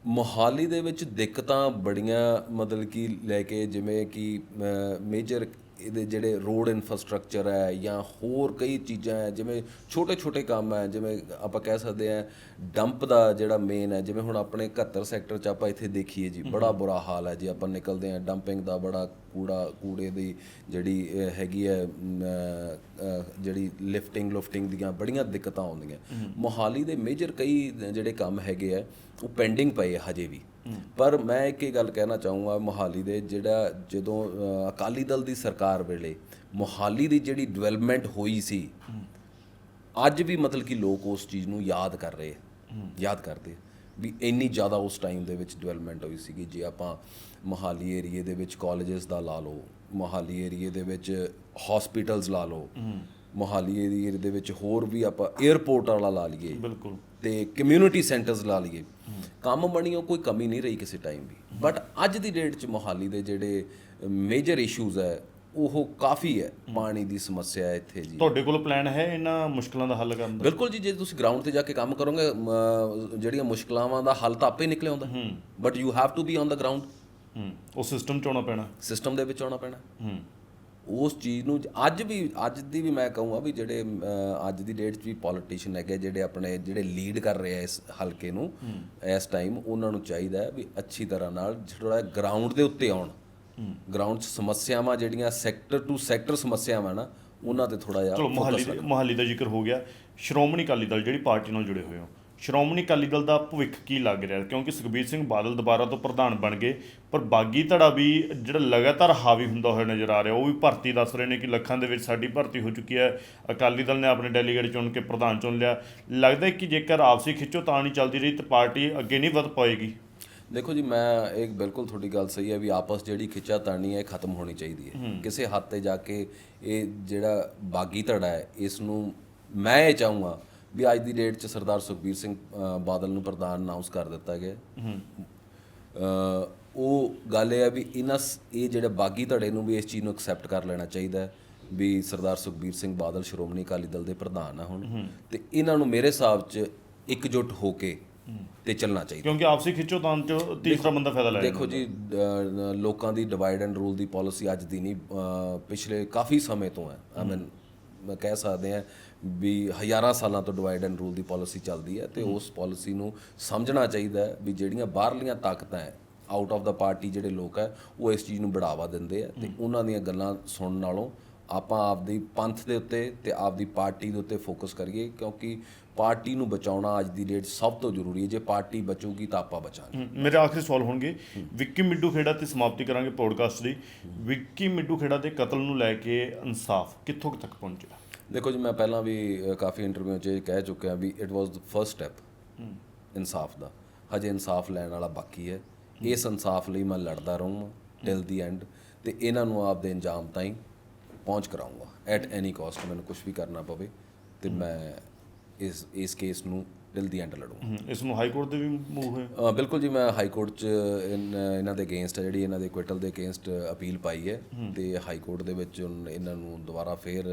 ਮੋਹਾਲੀ ਦੇ ਵਿੱਚ ਦਿੱਕਤਾਂ ਬੜੀਆਂ ਮਤਲਬ ਕਿ ਲੈ ਕੇ ਜਿਵੇਂ ਕਿ ਮੇਜਰ ਇਹਦੇ ਜਿਹੜੇ ਰੋਡ ਇਨਫਰਾਸਟ੍ਰਕਚਰ ਹੈ ਜਾਂ ਹੋਰ ਕਈ ਚੀਜ਼ਾਂ ਹੈ ਜਿਵੇਂ ਛੋਟੇ ਛੋਟੇ ਕੰਮ ਹੈ ਜਿਵੇਂ ਆਪਾਂ ਕਹਿ ਸਕਦੇ ਆ ਡੰਪ ਦਾ ਜਿਹੜਾ ਮੇਨ ਹੈ ਜਿਵੇਂ ਹੁਣ ਆਪਣੇ 71 ਸੈਕਟਰ ਚ ਆਪਾਂ ਇੱਥੇ ਦੇਖੀਏ ਜੀ ਬੜਾ ਬੁਰਾ ਹਾਲ ਹੈ ਜੀ ਆਪਾਂ ਨਿਕਲਦੇ ਆ ਡੰਪਿੰਗ ਦਾ ਬੜਾ ਕੂੜਾ ਕੂੜੇ ਦੀ ਜਿਹੜੀ ਹੈਗੀ ਹੈ ਜਿਹੜੀ ਲਿਫਟਿੰਗ ਲੁਫਟਿੰਗ ਦੀਆਂ ਬੜੀਆਂ ਦਿੱਕਤਾਂ ਆਉਂਦੀਆਂ। ਮੋਹਾਲੀ ਦੇ ਮੇਜਰ ਕਈ ਜਿਹੜੇ ਕੰਮ ਹੈਗੇ ਆ ਉਹ ਪੈਂਡਿੰਗ ਪਏ ਹਜੇ ਵੀ। ਪਰ ਮੈਂ ਇੱਕ ਹੀ ਗੱਲ ਕਹਿਣਾ ਚਾਹੂੰਗਾ ਮੋਹਾਲੀ ਦੇ ਜਿਹੜਾ ਜਦੋਂ ਅਕਾਲੀ ਦਲ ਦੀ ਸਰਕਾਰ ਵੇਲੇ ਮੋਹਾਲੀ ਦੀ ਜਿਹੜੀ ਡਿਵੈਲਪਮੈਂਟ ਹੋਈ ਸੀ ਅੱਜ ਵੀ ਮਤਲਬ ਕਿ ਲੋਕ ਉਸ ਚੀਜ਼ ਨੂੰ ਯਾਦ ਕਰ ਰਹੇ ਯਾਦ ਕਰਦੇ। ਵੀ ਇੰਨੀ ਜ਼ਿਆਦਾ ਉਸ ਟਾਈਮ ਦੇ ਵਿੱਚ ਡਿਵੈਲਪਮੈਂਟ ਹੋਈ ਸੀਗੀ। ਜੇ ਆਪਾਂ ਮੋਹਾਲੀ ਏਰੀਏ ਦੇ ਵਿੱਚ ਕਾਲਜਸ ਦਾ ਲਾ ਲਓ ਮੋਹਾਲੀ ਏਰੀਏ ਦੇ ਵਿੱਚ ਹਸਪੀਟਲਸ ਲਾ ਲਓ ਮੋਹਾਲੀ ਏਰੀਏ ਦੇ ਵਿੱਚ ਹੋਰ ਵੀ ਆਪਾਂ 에ਅਰਪੋਰਟ ਵਾਲਾ ਲਾ ਲਈਏ। ਬਿਲਕੁਲ। ਤੇ ਕਮਿਊਨਿਟੀ ਸੈਂਟਰਸ ਲਾ ਲਈਏ। ਕੰਮ ਬਣੀਓ ਕੋਈ ਕਮੀ ਨਹੀਂ ਰਹੀ ਕਿਸੇ ਟਾਈਮ ਵੀ ਬਟ ਅੱਜ ਦੀ ਡੇਟ 'ਚ ਮੋਹਾਲੀ ਦੇ ਜਿਹੜੇ ਮੇਜਰ ਇਸ਼ੂਜ਼ ਹੈ ਉਹ ਕਾਫੀ ਹੈ। ਪਾਣੀ ਦੀ ਸਮੱਸਿਆ ਹੈ ਇੱਥੇ ਜੀ। ਤੁਹਾਡੇ ਕੋਲ ਪਲਾਨ ਹੈ ਇਹਨਾਂ ਮੁਸ਼ਕਲਾਂ ਦਾ ਹੱਲ ਕਰਨ ਦਾ? ਬਿਲਕੁਲ ਜੀ ਜੇ ਤੁਸੀਂ ਗਰਾਊਂਡ ਤੇ ਜਾ ਕੇ ਕੰਮ ਕਰੋਗੇ ਜਿਹੜੀਆਂ ਮੁਸ਼ਕਲਾਵਾਂ ਦਾ ਹੱਲ ਤਾਂ ਆਪੇ ਨਿਕਲੇ ਆਉਂਦਾ। But you have to be on the ground ਉਹ ਸਿਸਟਮ ਚ ਆਉਣਾ ਪੈਣਾ। ਸਿਸਟਮ ਦੇ ਵਿੱਚ ਆਉਣਾ ਪੈਣਾ। ਉਸ ਚੀਜ਼ ਨੂੰ ਅੱਜ ਵੀ ਅੱਜ ਦੀ ਵੀ ਮੈਂ ਕਹੂੰਗਾ ਵੀ ਜਿਹੜੇ ਅੱਜ ਦੀ ਡੇਟ 'ਚ ਵੀ ਪੋਲੀਟੀਸ਼ੀਅਨ ਹੈਗੇ ਜਿਹੜੇ ਆਪਣੇ ਜਿਹੜੇ ਲੀਡ ਕਰ ਰਹੇ ਆ ਇਸ ਹਲਕੇ ਨੂੰ ਇਸ ਟਾਈਮ ਉਹਨਾਂ ਨੂੰ ਚਾਹੀਦਾ ਵੀ ਅੱਛੀ ਤਰ੍ਹਾਂ ਨਾਲ ਥੋੜਾ ਗਰਾਊਂਡ ਦੇ ਉੱਤੇ ਆਉਣ। ਗਰਾਊਂਡ 'ਚ ਸਮੱਸਿਆਵਾਂ ਜਿਹੜੀਆਂ ਸੈਕਟਰ ਟੂ ਸੈਕਟਰ ਸਮੱਸਿਆਵਾਂ ਨਾ ਉਹਨਾਂ ਤੇ ਥੋੜਾ ਜਿਹਾ ਚਲੋ ਮੋਹਾਲੀ ਮੋਹਾਲੀ ਦਾ ਜ਼ਿਕਰ ਹੋ ਗਿਆ। ਸ਼੍ਰੋਮਣੀ ਅਕਾਲੀ ਦਲ ਜਿਹੜੀ ਪਾਰਟੀ ਨਾਲ ਜੁੜੇ ਹੋਏ ਹੋ ਸ਼੍ਰੋਮਣੀ ਅਕਾਲੀ ਦਲ ਦਾ ਭਵਿੱਖ ਕੀ ਲੱਗ ਰਿਹਾ? ਕਿਉਂਕਿ ਸੁਖਬੀਰ ਸਿੰਘ ਬਾਦਲ ਦੁਬਾਰਾ ਤੋਂ ਪ੍ਰਧਾਨ ਬਣ ਗਏ ਪਰ ਬਾਗੀ ਧੜਾ ਵੀ ਜਿਹੜਾ ਲਗਾਤਾਰ ਹਾਵੀ ਹੁੰਦਾ ਹੋਇਆ ਨਜ਼ਰ ਆ ਰਿਹਾ ਉਹ ਵੀ ਭਰਤੀ ਦੱਸ ਰਹੇ ਨੇ ਕਿ ਲੱਖਾਂ ਦੇ ਵਿੱਚ ਸਾਡੀ ਭਰਤੀ ਹੋ ਚੁੱਕੀ ਹੈ। ਅਕਾਲੀ ਦਲ ਨੇ ਆਪਣੇ ਡੈਲੀਗੇਟ ਚੁਣ ਕੇ ਪ੍ਰਧਾਨ ਚੁਣ ਲਿਆ। ਲੱਗਦਾ ਹੈ ਕਿ ਜੇਕਰ ਆਪਸੀ ਖਿੱਚੋ ਤਾਂ ਨਹੀਂ ਚੱਲਦੀ ਰਹੀ ਤਾਂ ਪਾਰਟੀ ਅੱਗੇ ਨਹੀਂ ਵਧ ਪਾਏਗੀ। ਦੇਖੋ ਜੀ ਮੈਂ ਇੱਕ ਬਿਲਕੁਲ ਤੁਹਾਡੀ ਗੱਲ ਸਹੀ ਹੈ ਵੀ ਆਪਸ ਜਿਹੜੀ ਖਿੱਚਾ ਤਾਣੀ ਹੈ ਇਹ ਖਤਮ ਹੋਣੀ ਚਾਹੀਦੀ ਹੈ। ਕਿਸੇ ਹੱਦ ਤੇ ਜਾ ਕੇ ਇਹ ਜਿਹੜਾ ਬਾਗੀ ਧੜਾ ਹੈ ਇਸ ਨੂੰ ਮੈਂ ਇਹ ਚਾਹੂੰਗਾ ਵੀ ਅੱਜ ਦੀ ਡੇਟ 'ਚ ਸਰਦਾਰ ਸੁਖਬੀਰ ਸਿੰਘ ਬਾਦਲ ਨੂੰ ਪ੍ਰਧਾਨ ਅਨਾਉਂਸ ਕਰ ਦਿੱਤਾ ਗਿਆ। ਉਹ ਗੱਲ ਇਹ ਹੈ ਵੀ ਇਹਨਾਂ ਇਹ ਜਿਹੜੇ ਬਾਗੀ ਧੜੇ ਨੂੰ ਵੀ ਇਸ ਚੀਜ਼ ਨੂੰ ਐਕਸੈਪਟ ਕਰ ਲੈਣਾ ਚਾਹੀਦਾ ਹੈ ਵੀ ਸਰਦਾਰ ਸੁਖਬੀਰ ਸਿੰਘ ਬਾਦਲ ਸ਼੍ਰੋਮਣੀ ਅਕਾਲੀ ਦਲ ਦੇ ਪ੍ਰਧਾਨ ਆ ਹੁਣ। ਤੇ ਇਹਨਾਂ ਨੂੰ ਮੇਰੇ ਹਿਸਾਬ 'ਚ ਇਕਜੁੱਟ ਹੋ ਕੇ ਤੇ ਚੱਲਣਾ ਚਾਹੀਦਾ। ਕਿਉਂਕਿ ਆਪਸੀ ਖਿੱਚੋ ਤਾਂ ਚ ਤੀਸਰਾ ਬੰਦਾ ਫਾਇਦਾ ਲੈ ਦੇਖੋ ਜੀ ਲੋਕਾਂ ਦੀ ਡਿਵਾਈਡ ਐਂਡ ਰੂਲ ਦੀ ਪਾਲਿਸੀ ਅੱਜ ਦੀ ਨਹੀਂ ਪਿਛਲੇ ਕਾਫੀ ਸਮੇਂ ਤੋਂ ਹੈ। ਆਈ ਮੀਨ ਮੈਂ ਕਹਿ ਸਕਦੇ ਹਾਂ ਵੀ ਹਜ਼ਾਰਾਂ ਸਾਲਾਂ ਤੋਂ ਡਿਵਾਈਡ ਐਂਡ ਰੂਲ ਦੀ ਪਾਲਿਸੀ ਚੱਲਦੀ ਹੈ ਤੇ ਉਸ ਪਾਲਿਸੀ ਨੂੰ ਸਮਝਣਾ ਚਾਹੀਦਾ ਹੈ ਵੀ ਜਿਹੜੀਆਂ ਬਾਹਰਲੀਆਂ ਤਾਕਤਾਂ ਹੈ ਆਊਟ ਆਫ ਦਾ ਪਾਰਟੀ ਜਿਹੜੇ ਲੋਕ ਹੈ ਉਹ ਇਸ ਚੀਜ਼ ਨੂੰ ਬੜਾਵਾ ਦਿੰਦੇ ਆ ਤੇ ਉਹਨਾਂ ਦੀਆਂ ਗੱਲਾਂ ਸੁਣਨ ਨਾਲੋਂ ਆਪਾਂ ਆਪਦੀ ਪੰਥ ਦੇ ਉੱਤੇ ਤੇ ਆਪਦੀ ਪਾਰਟੀ ਦੇ ਉੱਤੇ ਫੋਕਸ ਕਰੀਏ ਕਿਉਂਕਿ ਪਾਰਟੀ ਨੂੰ ਬਚਾਉਣਾ ਅੱਜ ਦੀ ਡੇਟ ਸਭ ਤੋਂ ਜ਼ਰੂਰੀ ਹੈ ਜੇ ਪਾਰਟੀ ਬਚੂਗੀ ਤਾਂ ਆਪਾਂ ਬਚਾਂਗੇ। ਮੇਰੇ ਆਖਰੀ ਸਵਾਲ ਹੋਣਗੇ ਵਿੱਕੀ ਮਿੱਡੂ ਖੇੜਾ ਤੇ ਸਮਾਪਤੀ ਕਰਾਂਗੇ ਪੋਡਕਾਸਟ ਦੀ ਵਿੱਕੀ ਮਿੱਡੂ ਖੇੜਾ ਦੇ ਕਤਲ ਨੂੰ ਲੈ ਕੇ ਇਨਸਾਫ ਕਿੱਥੋਂ ਤੱਕ ਪਹੁੰਚਿਆ? ਦੇਖੋ ਜੀ ਮੈਂ ਪਹਿਲਾਂ ਵੀ ਕਾਫੀ ਇੰਟਰਵਿਊ 'ਚ ਇਹ ਕਹਿ ਚੁੱਕਿਆ ਵੀ it was the first step ਇਨਸਾਫ ਦਾ। ਹਜੇ ਇਨਸਾਫ ਲੈਣ ਵਾਲਾ ਬਾਕੀ ਹੈ। ਇਸ ਇਨਸਾਫ ਲਈ ਮੈਂ ਲੜਦਾ ਰਹੂੰਗਾ ਟਿਲ ਦੀ ਐਂਡ ਤੇ ਇਹਨਾਂ ਨੂੰ ਆਪਦੇ ਅੰਜਾਮ ਤਾਈਂ ਪਹੁੰਚ ਕਰਾਉਂਗਾ ਐਟ ਐਨੀ ਕਾਸਟ ਮੈਨੂੰ ਕੁਝ ਵੀ ਕਰਨਾ ਪਵੇ ਤੇ ਮੈਂ ਇਸ ਇਸ ਕੇਸ ਨੂੰ ਟਿਲ ਦੀ ਐਂਡ ਲੜੂੰਗਾ। ਇਸ ਨੂੰ ਹਾਈ ਕੋਰਟ ਦੇ ਵੀ ਮੂਵ ਅ, ਬਿਲਕੁਲ ਜੀ ਮੈਂ ਹਾਈ ਕੋਰਟ 'ਚ ਇਹਨਾਂ ਦੇ ਅਗੇਂਸਟ ਹੈ ਜਿਹੜੀ ਇਹਨਾਂ ਦੇ ਕੁਇਟਲ ਦੇ ਅਗੇਂਸਟ ਅਪੀਲ ਪਾਈ ਹੈ ਤੇ ਹਾਈ ਕੋਰਟ ਦੇ ਵਿੱਚ ਇਹਨਾਂ ਨੂੰ ਦੁਬਾਰਾ ਫੇਰ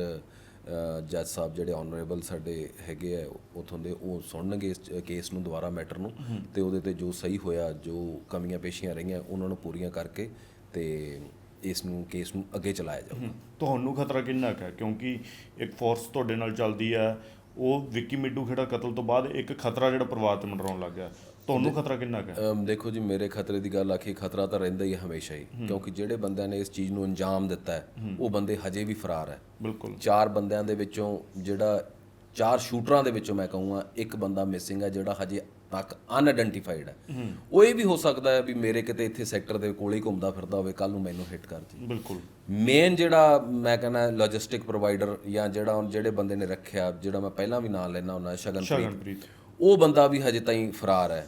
ਜੱਜ ਸਾਹਿਬ ਜਿਹੜੇ ਆਨਰੇਬਲ ਸਾਡੇ ਹੈਗੇ ਆ ਉਥੋਂ ਦੇ ਉਹ ਸੁਣਨਗੇ ਇਸ ਕੇਸ ਨੂੰ ਦੁਬਾਰਾ ਮੈਟਰ ਨੂੰ ਤੇ ਉਹਦੇ ਤੇ ਜੋ ਸਹੀ ਹੋਇਆ ਜੋ ਕਮੀਆਂ ਪੇਸ਼ੀਆਂ ਰਹੀਆਂ ਉਹਨਾਂ ਨੂੰ ਪੂਰੀਆਂ ਕਰਕੇ ਤੇ ਇਸ ਨੂੰ ਕੇਸ ਨੂੰ ਅੱਗੇ ਚਲਾਇਆ ਜਾਊਗਾ। ਤੁਹਾਨੂੰ ਖਤਰਾ ਕਿੰਨਾ ਹੈ? ਕਿਉਂਕਿ ਇੱਕ ਫੋਰਸ ਤੁਹਾਡੇ ਨਾਲ ਚੱਲਦੀ ਹੈ ਉਹ ਵਿੱਕੀ ਮਿੱਡੂ ਖੇੜਾ ਕਤਲ ਤੋਂ ਬਾਅਦ ਇੱਕ ਖਤਰਾ ਜਿਹੜਾ ਪਰਿਵਾਰ ਤੇ ਮੰਡਰਾਉਣ ਲੱਗ ਗਿਆ। ਤੁਹਾਨੂੰ ਖਤਰਾ ਕਿੰਨਾ ਹੈ? ਦੇਖੋ ਜੀ ਮੇਰੇ ਖਤਰੇ ਦੀ ਗੱਲ ਆਖੀ ਖਤਰਾ ਤਾਂ ਰਹਿੰਦਾ ਹੀ ਹੈ ਹਮੇਸ਼ਾ ਹੀ। ਕਿਉਂਕਿ ਜਿਹੜੇ ਬੰਦਿਆਂ ਨੇ ਇਸ ਚੀਜ਼ ਨੂੰ ਅੰਜਾਮ ਦਿੱਤਾ ਹੈ ਉਹ ਬੰਦੇ ਹਜੇ ਵੀ ਫਰਾਰ ਹੈ। ਬਿਲਕੁਲ। ਚਾਰ ਬੰਦਿਆਂ ਦੇ ਵਿੱਚੋਂ ਜਿਹੜਾ ਚਾਰ ਸ਼ੂਟਰਾਂ ਦੇ ਵਿੱਚੋਂ ਮੈਂ ਕਹੂੰਗਾ ਇੱਕ ਬੰਦਾ ਮਿਸਿੰਗ ਹੈ ਜਿਹੜਾ ਹਜੇ ਤੱਕ ਅਨਆਇਡੈਂਟੀਫਾਈਡ ਹੈ। ਉਹ ਇਹ ਵੀ ਹੋ ਸਕਦਾ ਹੈ ਵੀ ਮੇਰੇ ਕਿਤੇ ਇੱਥੇ ਸੈਕਟਰ ਦੇ ਕੋਲੇ ਹੀ ਘੁੰਮਦਾ ਫਿਰਦਾ ਹੋਵੇ ਕੱਲ ਨੂੰ ਮੈਨੂੰ ਹਿੱਟ ਕਰ ਜੇ ਬਿਲਕੁਲ। ਮੇਨ ਜਿਹੜਾ ਮੈਂ ਕਹਿੰਦਾ ਲੌਜਿਸਟਿਕ ਪ੍ਰੋਵਾਈਡਰ ਜਾਂ ਜਿਹੜਾ ਜਿਹੜੇ ਬੰਦੇ ਨੇ ਰੱਖਿਆ ਜਿਹੜਾ ਮੈਂ ਪਹਿਲਾਂ ਵੀ ਨਾਂ ਲੈਣਾ ਹੁੰਦਾ ਸ਼ਗਨਪ੍ਰੀਤ। ਉਹ ਬੰਦਾ ਵੀ ਹਜੇ ਤਾਈਂ ਫਰਾਰ ਹੈ।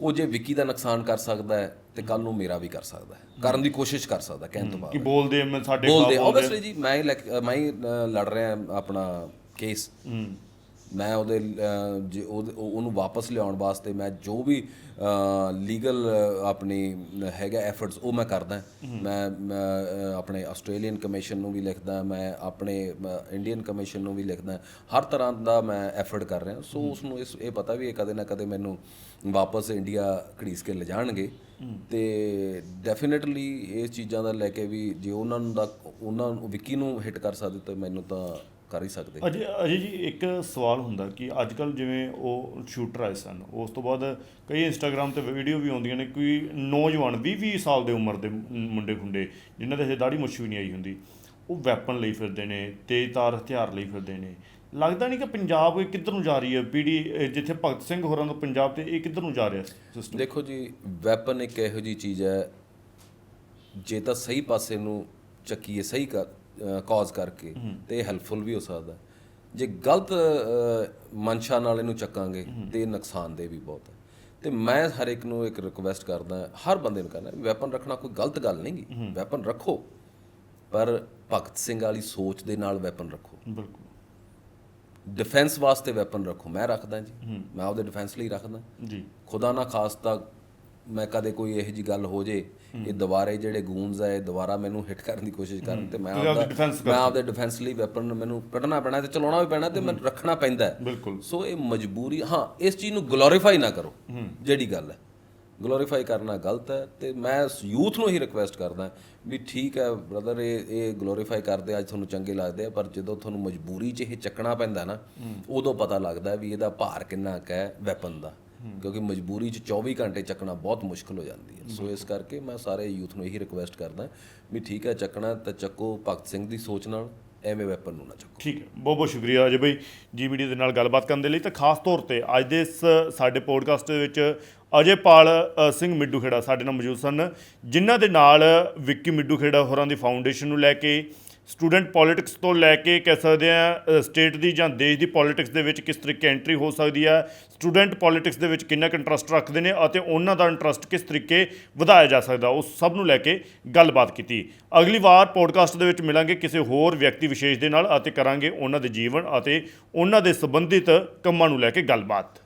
ਉਹ ਜੇ ਵਿੱਕੀ ਦਾ ਨੁਕਸਾਨ ਕਰ ਸਕਦਾ ਹੈ ਤੇ ਕੱਲ ਨੂੰ ਮੇਰਾ ਵੀ ਕਰ ਸਕਦਾ ਹੈ। ਕਰਨ ਦੀ ਕੋਸ਼ਿਸ਼ ਕਰ ਸਕਦਾ ਕਹਿਣ ਤੋਂ ਬਾਅਦ। ਕਿ ਬੋਲਦੇ ਮੈਂ ਸਾਡੇ ਬੋਲਦੇ। ਆਬਵੀਅਸਲੀ ਜੀ ਮੈਂ ਲੜ ਰਿਹਾ ਆਪਣਾ ਕੇਸ ਮੈਂ ਉਹਦੇ ਜੇ ਉਹਨੂੰ ਵਾਪਸ ਲਿਆਉਣ ਵਾਸਤੇ ਮੈਂ ਜੋ ਵੀ ਲੀਗਲ ਆਪਣੀ ਹੈਗਾ ਐਫਰਟਸ ਉਹ ਮੈਂ ਕਰਦਾ ਮੈਂ ਆਪਣੇ ਆਸਟ੍ਰੇਲੀਅਨ ਕਮਿਸ਼ਨ ਨੂੰ ਵੀ ਲਿਖਦਾ ਮੈਂ ਆਪਣੇ ਇੰਡੀਅਨ ਕਮਿਸ਼ਨ ਨੂੰ ਵੀ ਲਿਖਦਾ ਹਰ ਤਰ੍ਹਾਂ ਦਾ ਮੈਂ ਐਫਰਟ ਕਰ ਰਿਹਾ ਸੋ ਉਸ ਨੂੰ ਇਸ ਇਹ ਪਤਾ ਵੀ ਇਹ ਕਦੇ ਨਾ ਕਦੇ ਮੈਨੂੰ ਵਾਪਸ ਇੰਡੀਆ ਘੜੀਸ ਕੇ ਲਿਜਾਣਗੇ। ਤੇ ਡੈਫੀਨਿਟਲੀ ਇਹ ਚੀਜ਼ਾਂ ਦਾ ਲੈ ਕੇ ਵੀ ਜੇ ਉਹਨਾਂ ਨੂੰ ਦਾ ਉਹਨਾਂ ਨੂੰ ਵਿੱਕੀ ਨੂੰ ਹਿੱਟ ਕਰ ਸਕਦੇ ਤਾਂ ਮੈਨੂੰ ਤਾਂ ਕਰ ਹੀ ਸਕਦੇ। ਅਜੇ ਅਜੇ ਜੀ ਇੱਕ ਸਵਾਲ ਹੁੰਦਾ ਕਿ ਅੱਜ ਕੱਲ ਜਿਵੇਂ ਉਹ ਸ਼ੂਟਰ ਆਏ ਸਨ ਉਸ ਤੋਂ ਬਾਅਦ ਕਈ ਇੰਸਟਾਗ੍ਰam ਤੇ ਵੀਡੀਓ ਵੀ ਆਉਂਦੀਆਂ ਨੇ ਕੋਈ ਨੌਜਵਾਨ 20 20 ਸਾਲ ਦੇ ਉਮਰ ਦੇ ਮੁੰਡੇ ਖੁੰਡੇ ਜਿਨ੍ਹਾਂ ਦੇ ਹਜੇ ਦਾੜੀ ਮੁੱਛ ਵੀ ਨਹੀਂ ਆਈ ਹੁੰਦੀ ਉਹ ਵੈਪਨ ਲਈ ਫਿਰਦੇ ਨੇ ਤੇਜ਼ਧਾਰ ਹਥਿਆਰ ਲਈ ਫਿਰਦੇ ਨੇ। ਲੱਗਦਾ ਨਹੀਂ ਕਿ ਪੰਜਾਬ ਕਿੱਧਰ ਨੂੰ ਜਾ ਰਹੀ ਹੈ? ਪੀੜੀ ਜਿੱਥੇ ਭਗਤ ਸਿੰਘ ਹੋਰਾਂ ਦਾ ਪੰਜਾਬ ਤੇ ਇਹ ਕਿੱਧਰ ਨੂੰ ਜਾ ਰਿਹਾ ਸਿਸਟਮ ਦੇਖੋ ਜੀ ਵੈਪਨ ਇੱਕ ਇਹੋ ਜੀ ਚੀਜ਼ ਹੈ ਜੇ ਤਾਂ ਸਹੀ ਪਾਸੇ ਨੂੰ ਚੱਕੀਏ ਸਹੀ ਕਾਜ਼ ਕਰਕੇ ਤੇ ਇਹ ਹੈਲਪਫੁਲ ਵੀ ਹੋ ਸਕਦਾ। ਜੇ ਗਲਤ ਮਨਸ਼ਾ ਨਾਲ ਇਹਨੂੰ ਚੱਕਾਂਗੇ ਤੇ ਨੁਕਸਾਨਦੇ ਵੀ ਬਹੁਤ ਹੈ। ਤੇ ਮੈਂ ਹਰ ਇੱਕ ਨੂੰ ਇੱਕ ਰਿਕੁਐਸਟ ਕਰਦਾ ਹਰ ਬੰਦੇ ਨੂੰ ਕਰਦਾ ਵੈਪਨ ਰੱਖਣਾ ਕੋਈ ਗਲਤ ਗੱਲ ਨਹੀਂਗੀ ਵੈਪਨ ਰੱਖੋ ਪਰ ਭਗਤ ਸਿੰਘ ਵਾਲੀ ਸੋਚ ਦੇ ਨਾਲ ਵੈਪਨ ਰੱਖੋ। ਬਿਲਕੁਲ। ਡਿਫੈਂਸ ਵਾਸਤੇ ਵੈਪਨ ਰੱਖੋ ਮੈਂ ਰੱਖਦਾ ਜੀ। ਮੈਂ ਆਪਦੇ ਡਿਫੈਂਸ ਲਈ ਰੱਖਦਾ। ਜੀ। ਖੁਦਾ ਨਾ ਖਾਸਤਾ ਮੈਂ ਕਦੇ ਕੋਈ ਇਹੋ ਜੀ ਗੱਲ ਹੋ ਜੇ ਇਹ ਦੁਬਾਰੇ ਜਿਹੜੇ ਗੂਨਸ ਆ ਇਹ ਦੁਬਾਰਾ ਮੈਨੂੰ ਹਿੱਟ ਕਰਨ ਦੀ ਕੋਸ਼ਿਸ਼ ਕਰਨ ਤੇ ਮੈਂ ਆਪਦੀ ਮੈਂ ਆਪਦੇ ਡਿਫੈਂਸ ਲਈ ਵੈਪਨ ਮੈਨੂੰ ਕੱਢਣਾ ਪੈਣਾ ਤੇ ਚਲਾਉਣਾ ਵੀ ਪੈਣਾ ਤੇ ਮੈਨੂੰ ਰੱਖਣਾ ਪੈਂਦਾ ਸੋ ਇਹ ਮਜਬੂਰੀ ਹਾਂ ਇਸ ਚੀਜ਼ ਨੂੰ ਗਲੋਰੀਫਾਈ ਨਾ ਕਰੋ ਜਿਹੜੀ ਗੱਲ ਹੈ। ਗਲੋਰੀਫਾਈ ਕਰਨਾ ਗਲਤ ਹੈ ਤੇ ਮੈਂ ਯੂਥ ਨੂੰ ਹੀ ਰਿਕੁਐਸਟ ਕਰਦਾ ਵੀ ਠੀਕ ਹੈ ਬ੍ਰਦਰ ਇਹ ਇਹ ਗਲੋਰੀਫਾਈ ਕਰਦੇ ਅੱਜ ਤੁਹਾਨੂੰ ਚੰਗੇ ਲੱਗਦੇ ਆ ਪਰ ਜਦੋਂ ਤੁਹਾਨੂੰ ਮਜਬੂਰੀ 'ਚ ਇਹ ਚੱਕਣਾ ਪੈਂਦਾ ਨਾ ਉਦੋਂ ਪਤਾ ਲੱਗਦਾ ਵੀ ਇਹਦਾ ਭਾਰ ਕਿੰਨਾ ਕੁ ਹੈ ਵੈਪਨ ਦਾ। ਕਿਉਂਕਿ ਮਜਬੂਰੀ 'ਚ 24 ਘੰਟੇ ਚੱਕਣਾ ਬਹੁਤ ਮੁਸ਼ਕਲ ਹੋ ਜਾਂਦੀ ਹੈ। ਸੋ ਇਸ ਕਰਕੇ ਮੈਂ ਸਾਰੇ ਯੂਥ ਨੂੰ ਇਹੀ ਰਿਕੁਐਸਟ ਕਰਦਾ ਵੀ ਠੀਕ ਹੈ ਚੱਕਣਾ ਤਾਂ ਚੱਕੋ ਭਗਤ ਸਿੰਘ ਦੀ ਸੋਚ ਨਾਲ ਐਵੇਂ ਵੈਪਨ ਨੂੰ ਨਾ ਚੱਕੋ। ਠੀਕ ਹੈ। ਬਹੁਤ ਬਹੁਤ ਸ਼ੁਕਰੀਆ ਅਜੇ ਭਾਈ ਜੀ ਵੀਡੀਓ ਦੇ ਨਾਲ ਗੱਲਬਾਤ ਕਰਨ ਦੇ ਲਈ। ਤਾਂ ਖਾਸ ਤੌਰ ਤੇ ਅੱਜ ਦੇ ਇਸ ਸਾਡੇ ਪੋਡਕਾਸਟ ਦੇ ਵਿੱਚ ਅਜੇਪਾਲ ਅ, ਸਿੰਘ ਮਿੱਡੂ ਖੇੜਾ ਸਾਡੇ ਨਾਲ ਮੌਜੂਦ ਸਨ ਜਿਨ੍ਹਾਂ ਦੇ ਨਾਲ ਵਿੱਕੀ ਮਿੱਡੂ ਖੇੜਾ ਹੋਰਾਂ ਦੀ ਫਾਊਂਡੇਸ਼ਨ ਨੂੰ ਲੈ ਕੇ ਸਟੂਡੈਂਟ ਪੋਲਿਟਿਕਸ ਤੋਂ ਲੈ ਕੇ ਕਹਿ ਸਕਦੇ ਆ ਸਟੇਟ ਦੀ ਜਾਂ ਦੇਸ਼ ਦੀ ਪੋਲਿਟਿਕਸ ਦੇ ਵਿੱਚ ਕਿਸ ਤਰੀਕੇ ਐਂਟਰੀ ਹੋ ਸਕਦੀ ਹੈ ਸਟੂਡੈਂਟ ਪੋਲਿਟਿਕਸ ਦੇ ਵਿੱਚ ਕਿੰਨਾ ਕੁ ਇੰਟਰਸਟ ਰੱਖਦੇ ਨੇ ਅਤੇ ਉਹਨਾਂ ਦਾ ਇੰਟਰਸਟ ਕਿਸ ਤਰੀਕੇ ਵਧਾਇਆ ਜਾ ਸਕਦਾ, ਉਸ ਸਭ ਨੂੰ ਲੈ ਕੇ ਗੱਲਬਾਤ ਕੀਤੀ। ਅਗਲੀ ਵਾਰ ਪੋਡਕਾਸਟ ਦੇ ਵਿੱਚ ਮਿਲਾਂਗੇ ਕਿਸੇ ਹੋਰ ਵਿਅਕਤੀ ਵਿਸ਼ੇਸ਼ ਦੇ ਨਾਲ ਅਤੇ ਕਰਾਂਗੇ ਉਹਨਾਂ ਦੇ ਜੀਵਨ ਅਤੇ ਉਹਨਾਂ ਦੇ ਸੰਬੰਧਿਤ ਕੰਮਾਂ ਨੂੰ ਲੈ ਕੇ ਗੱਲਬਾਤ।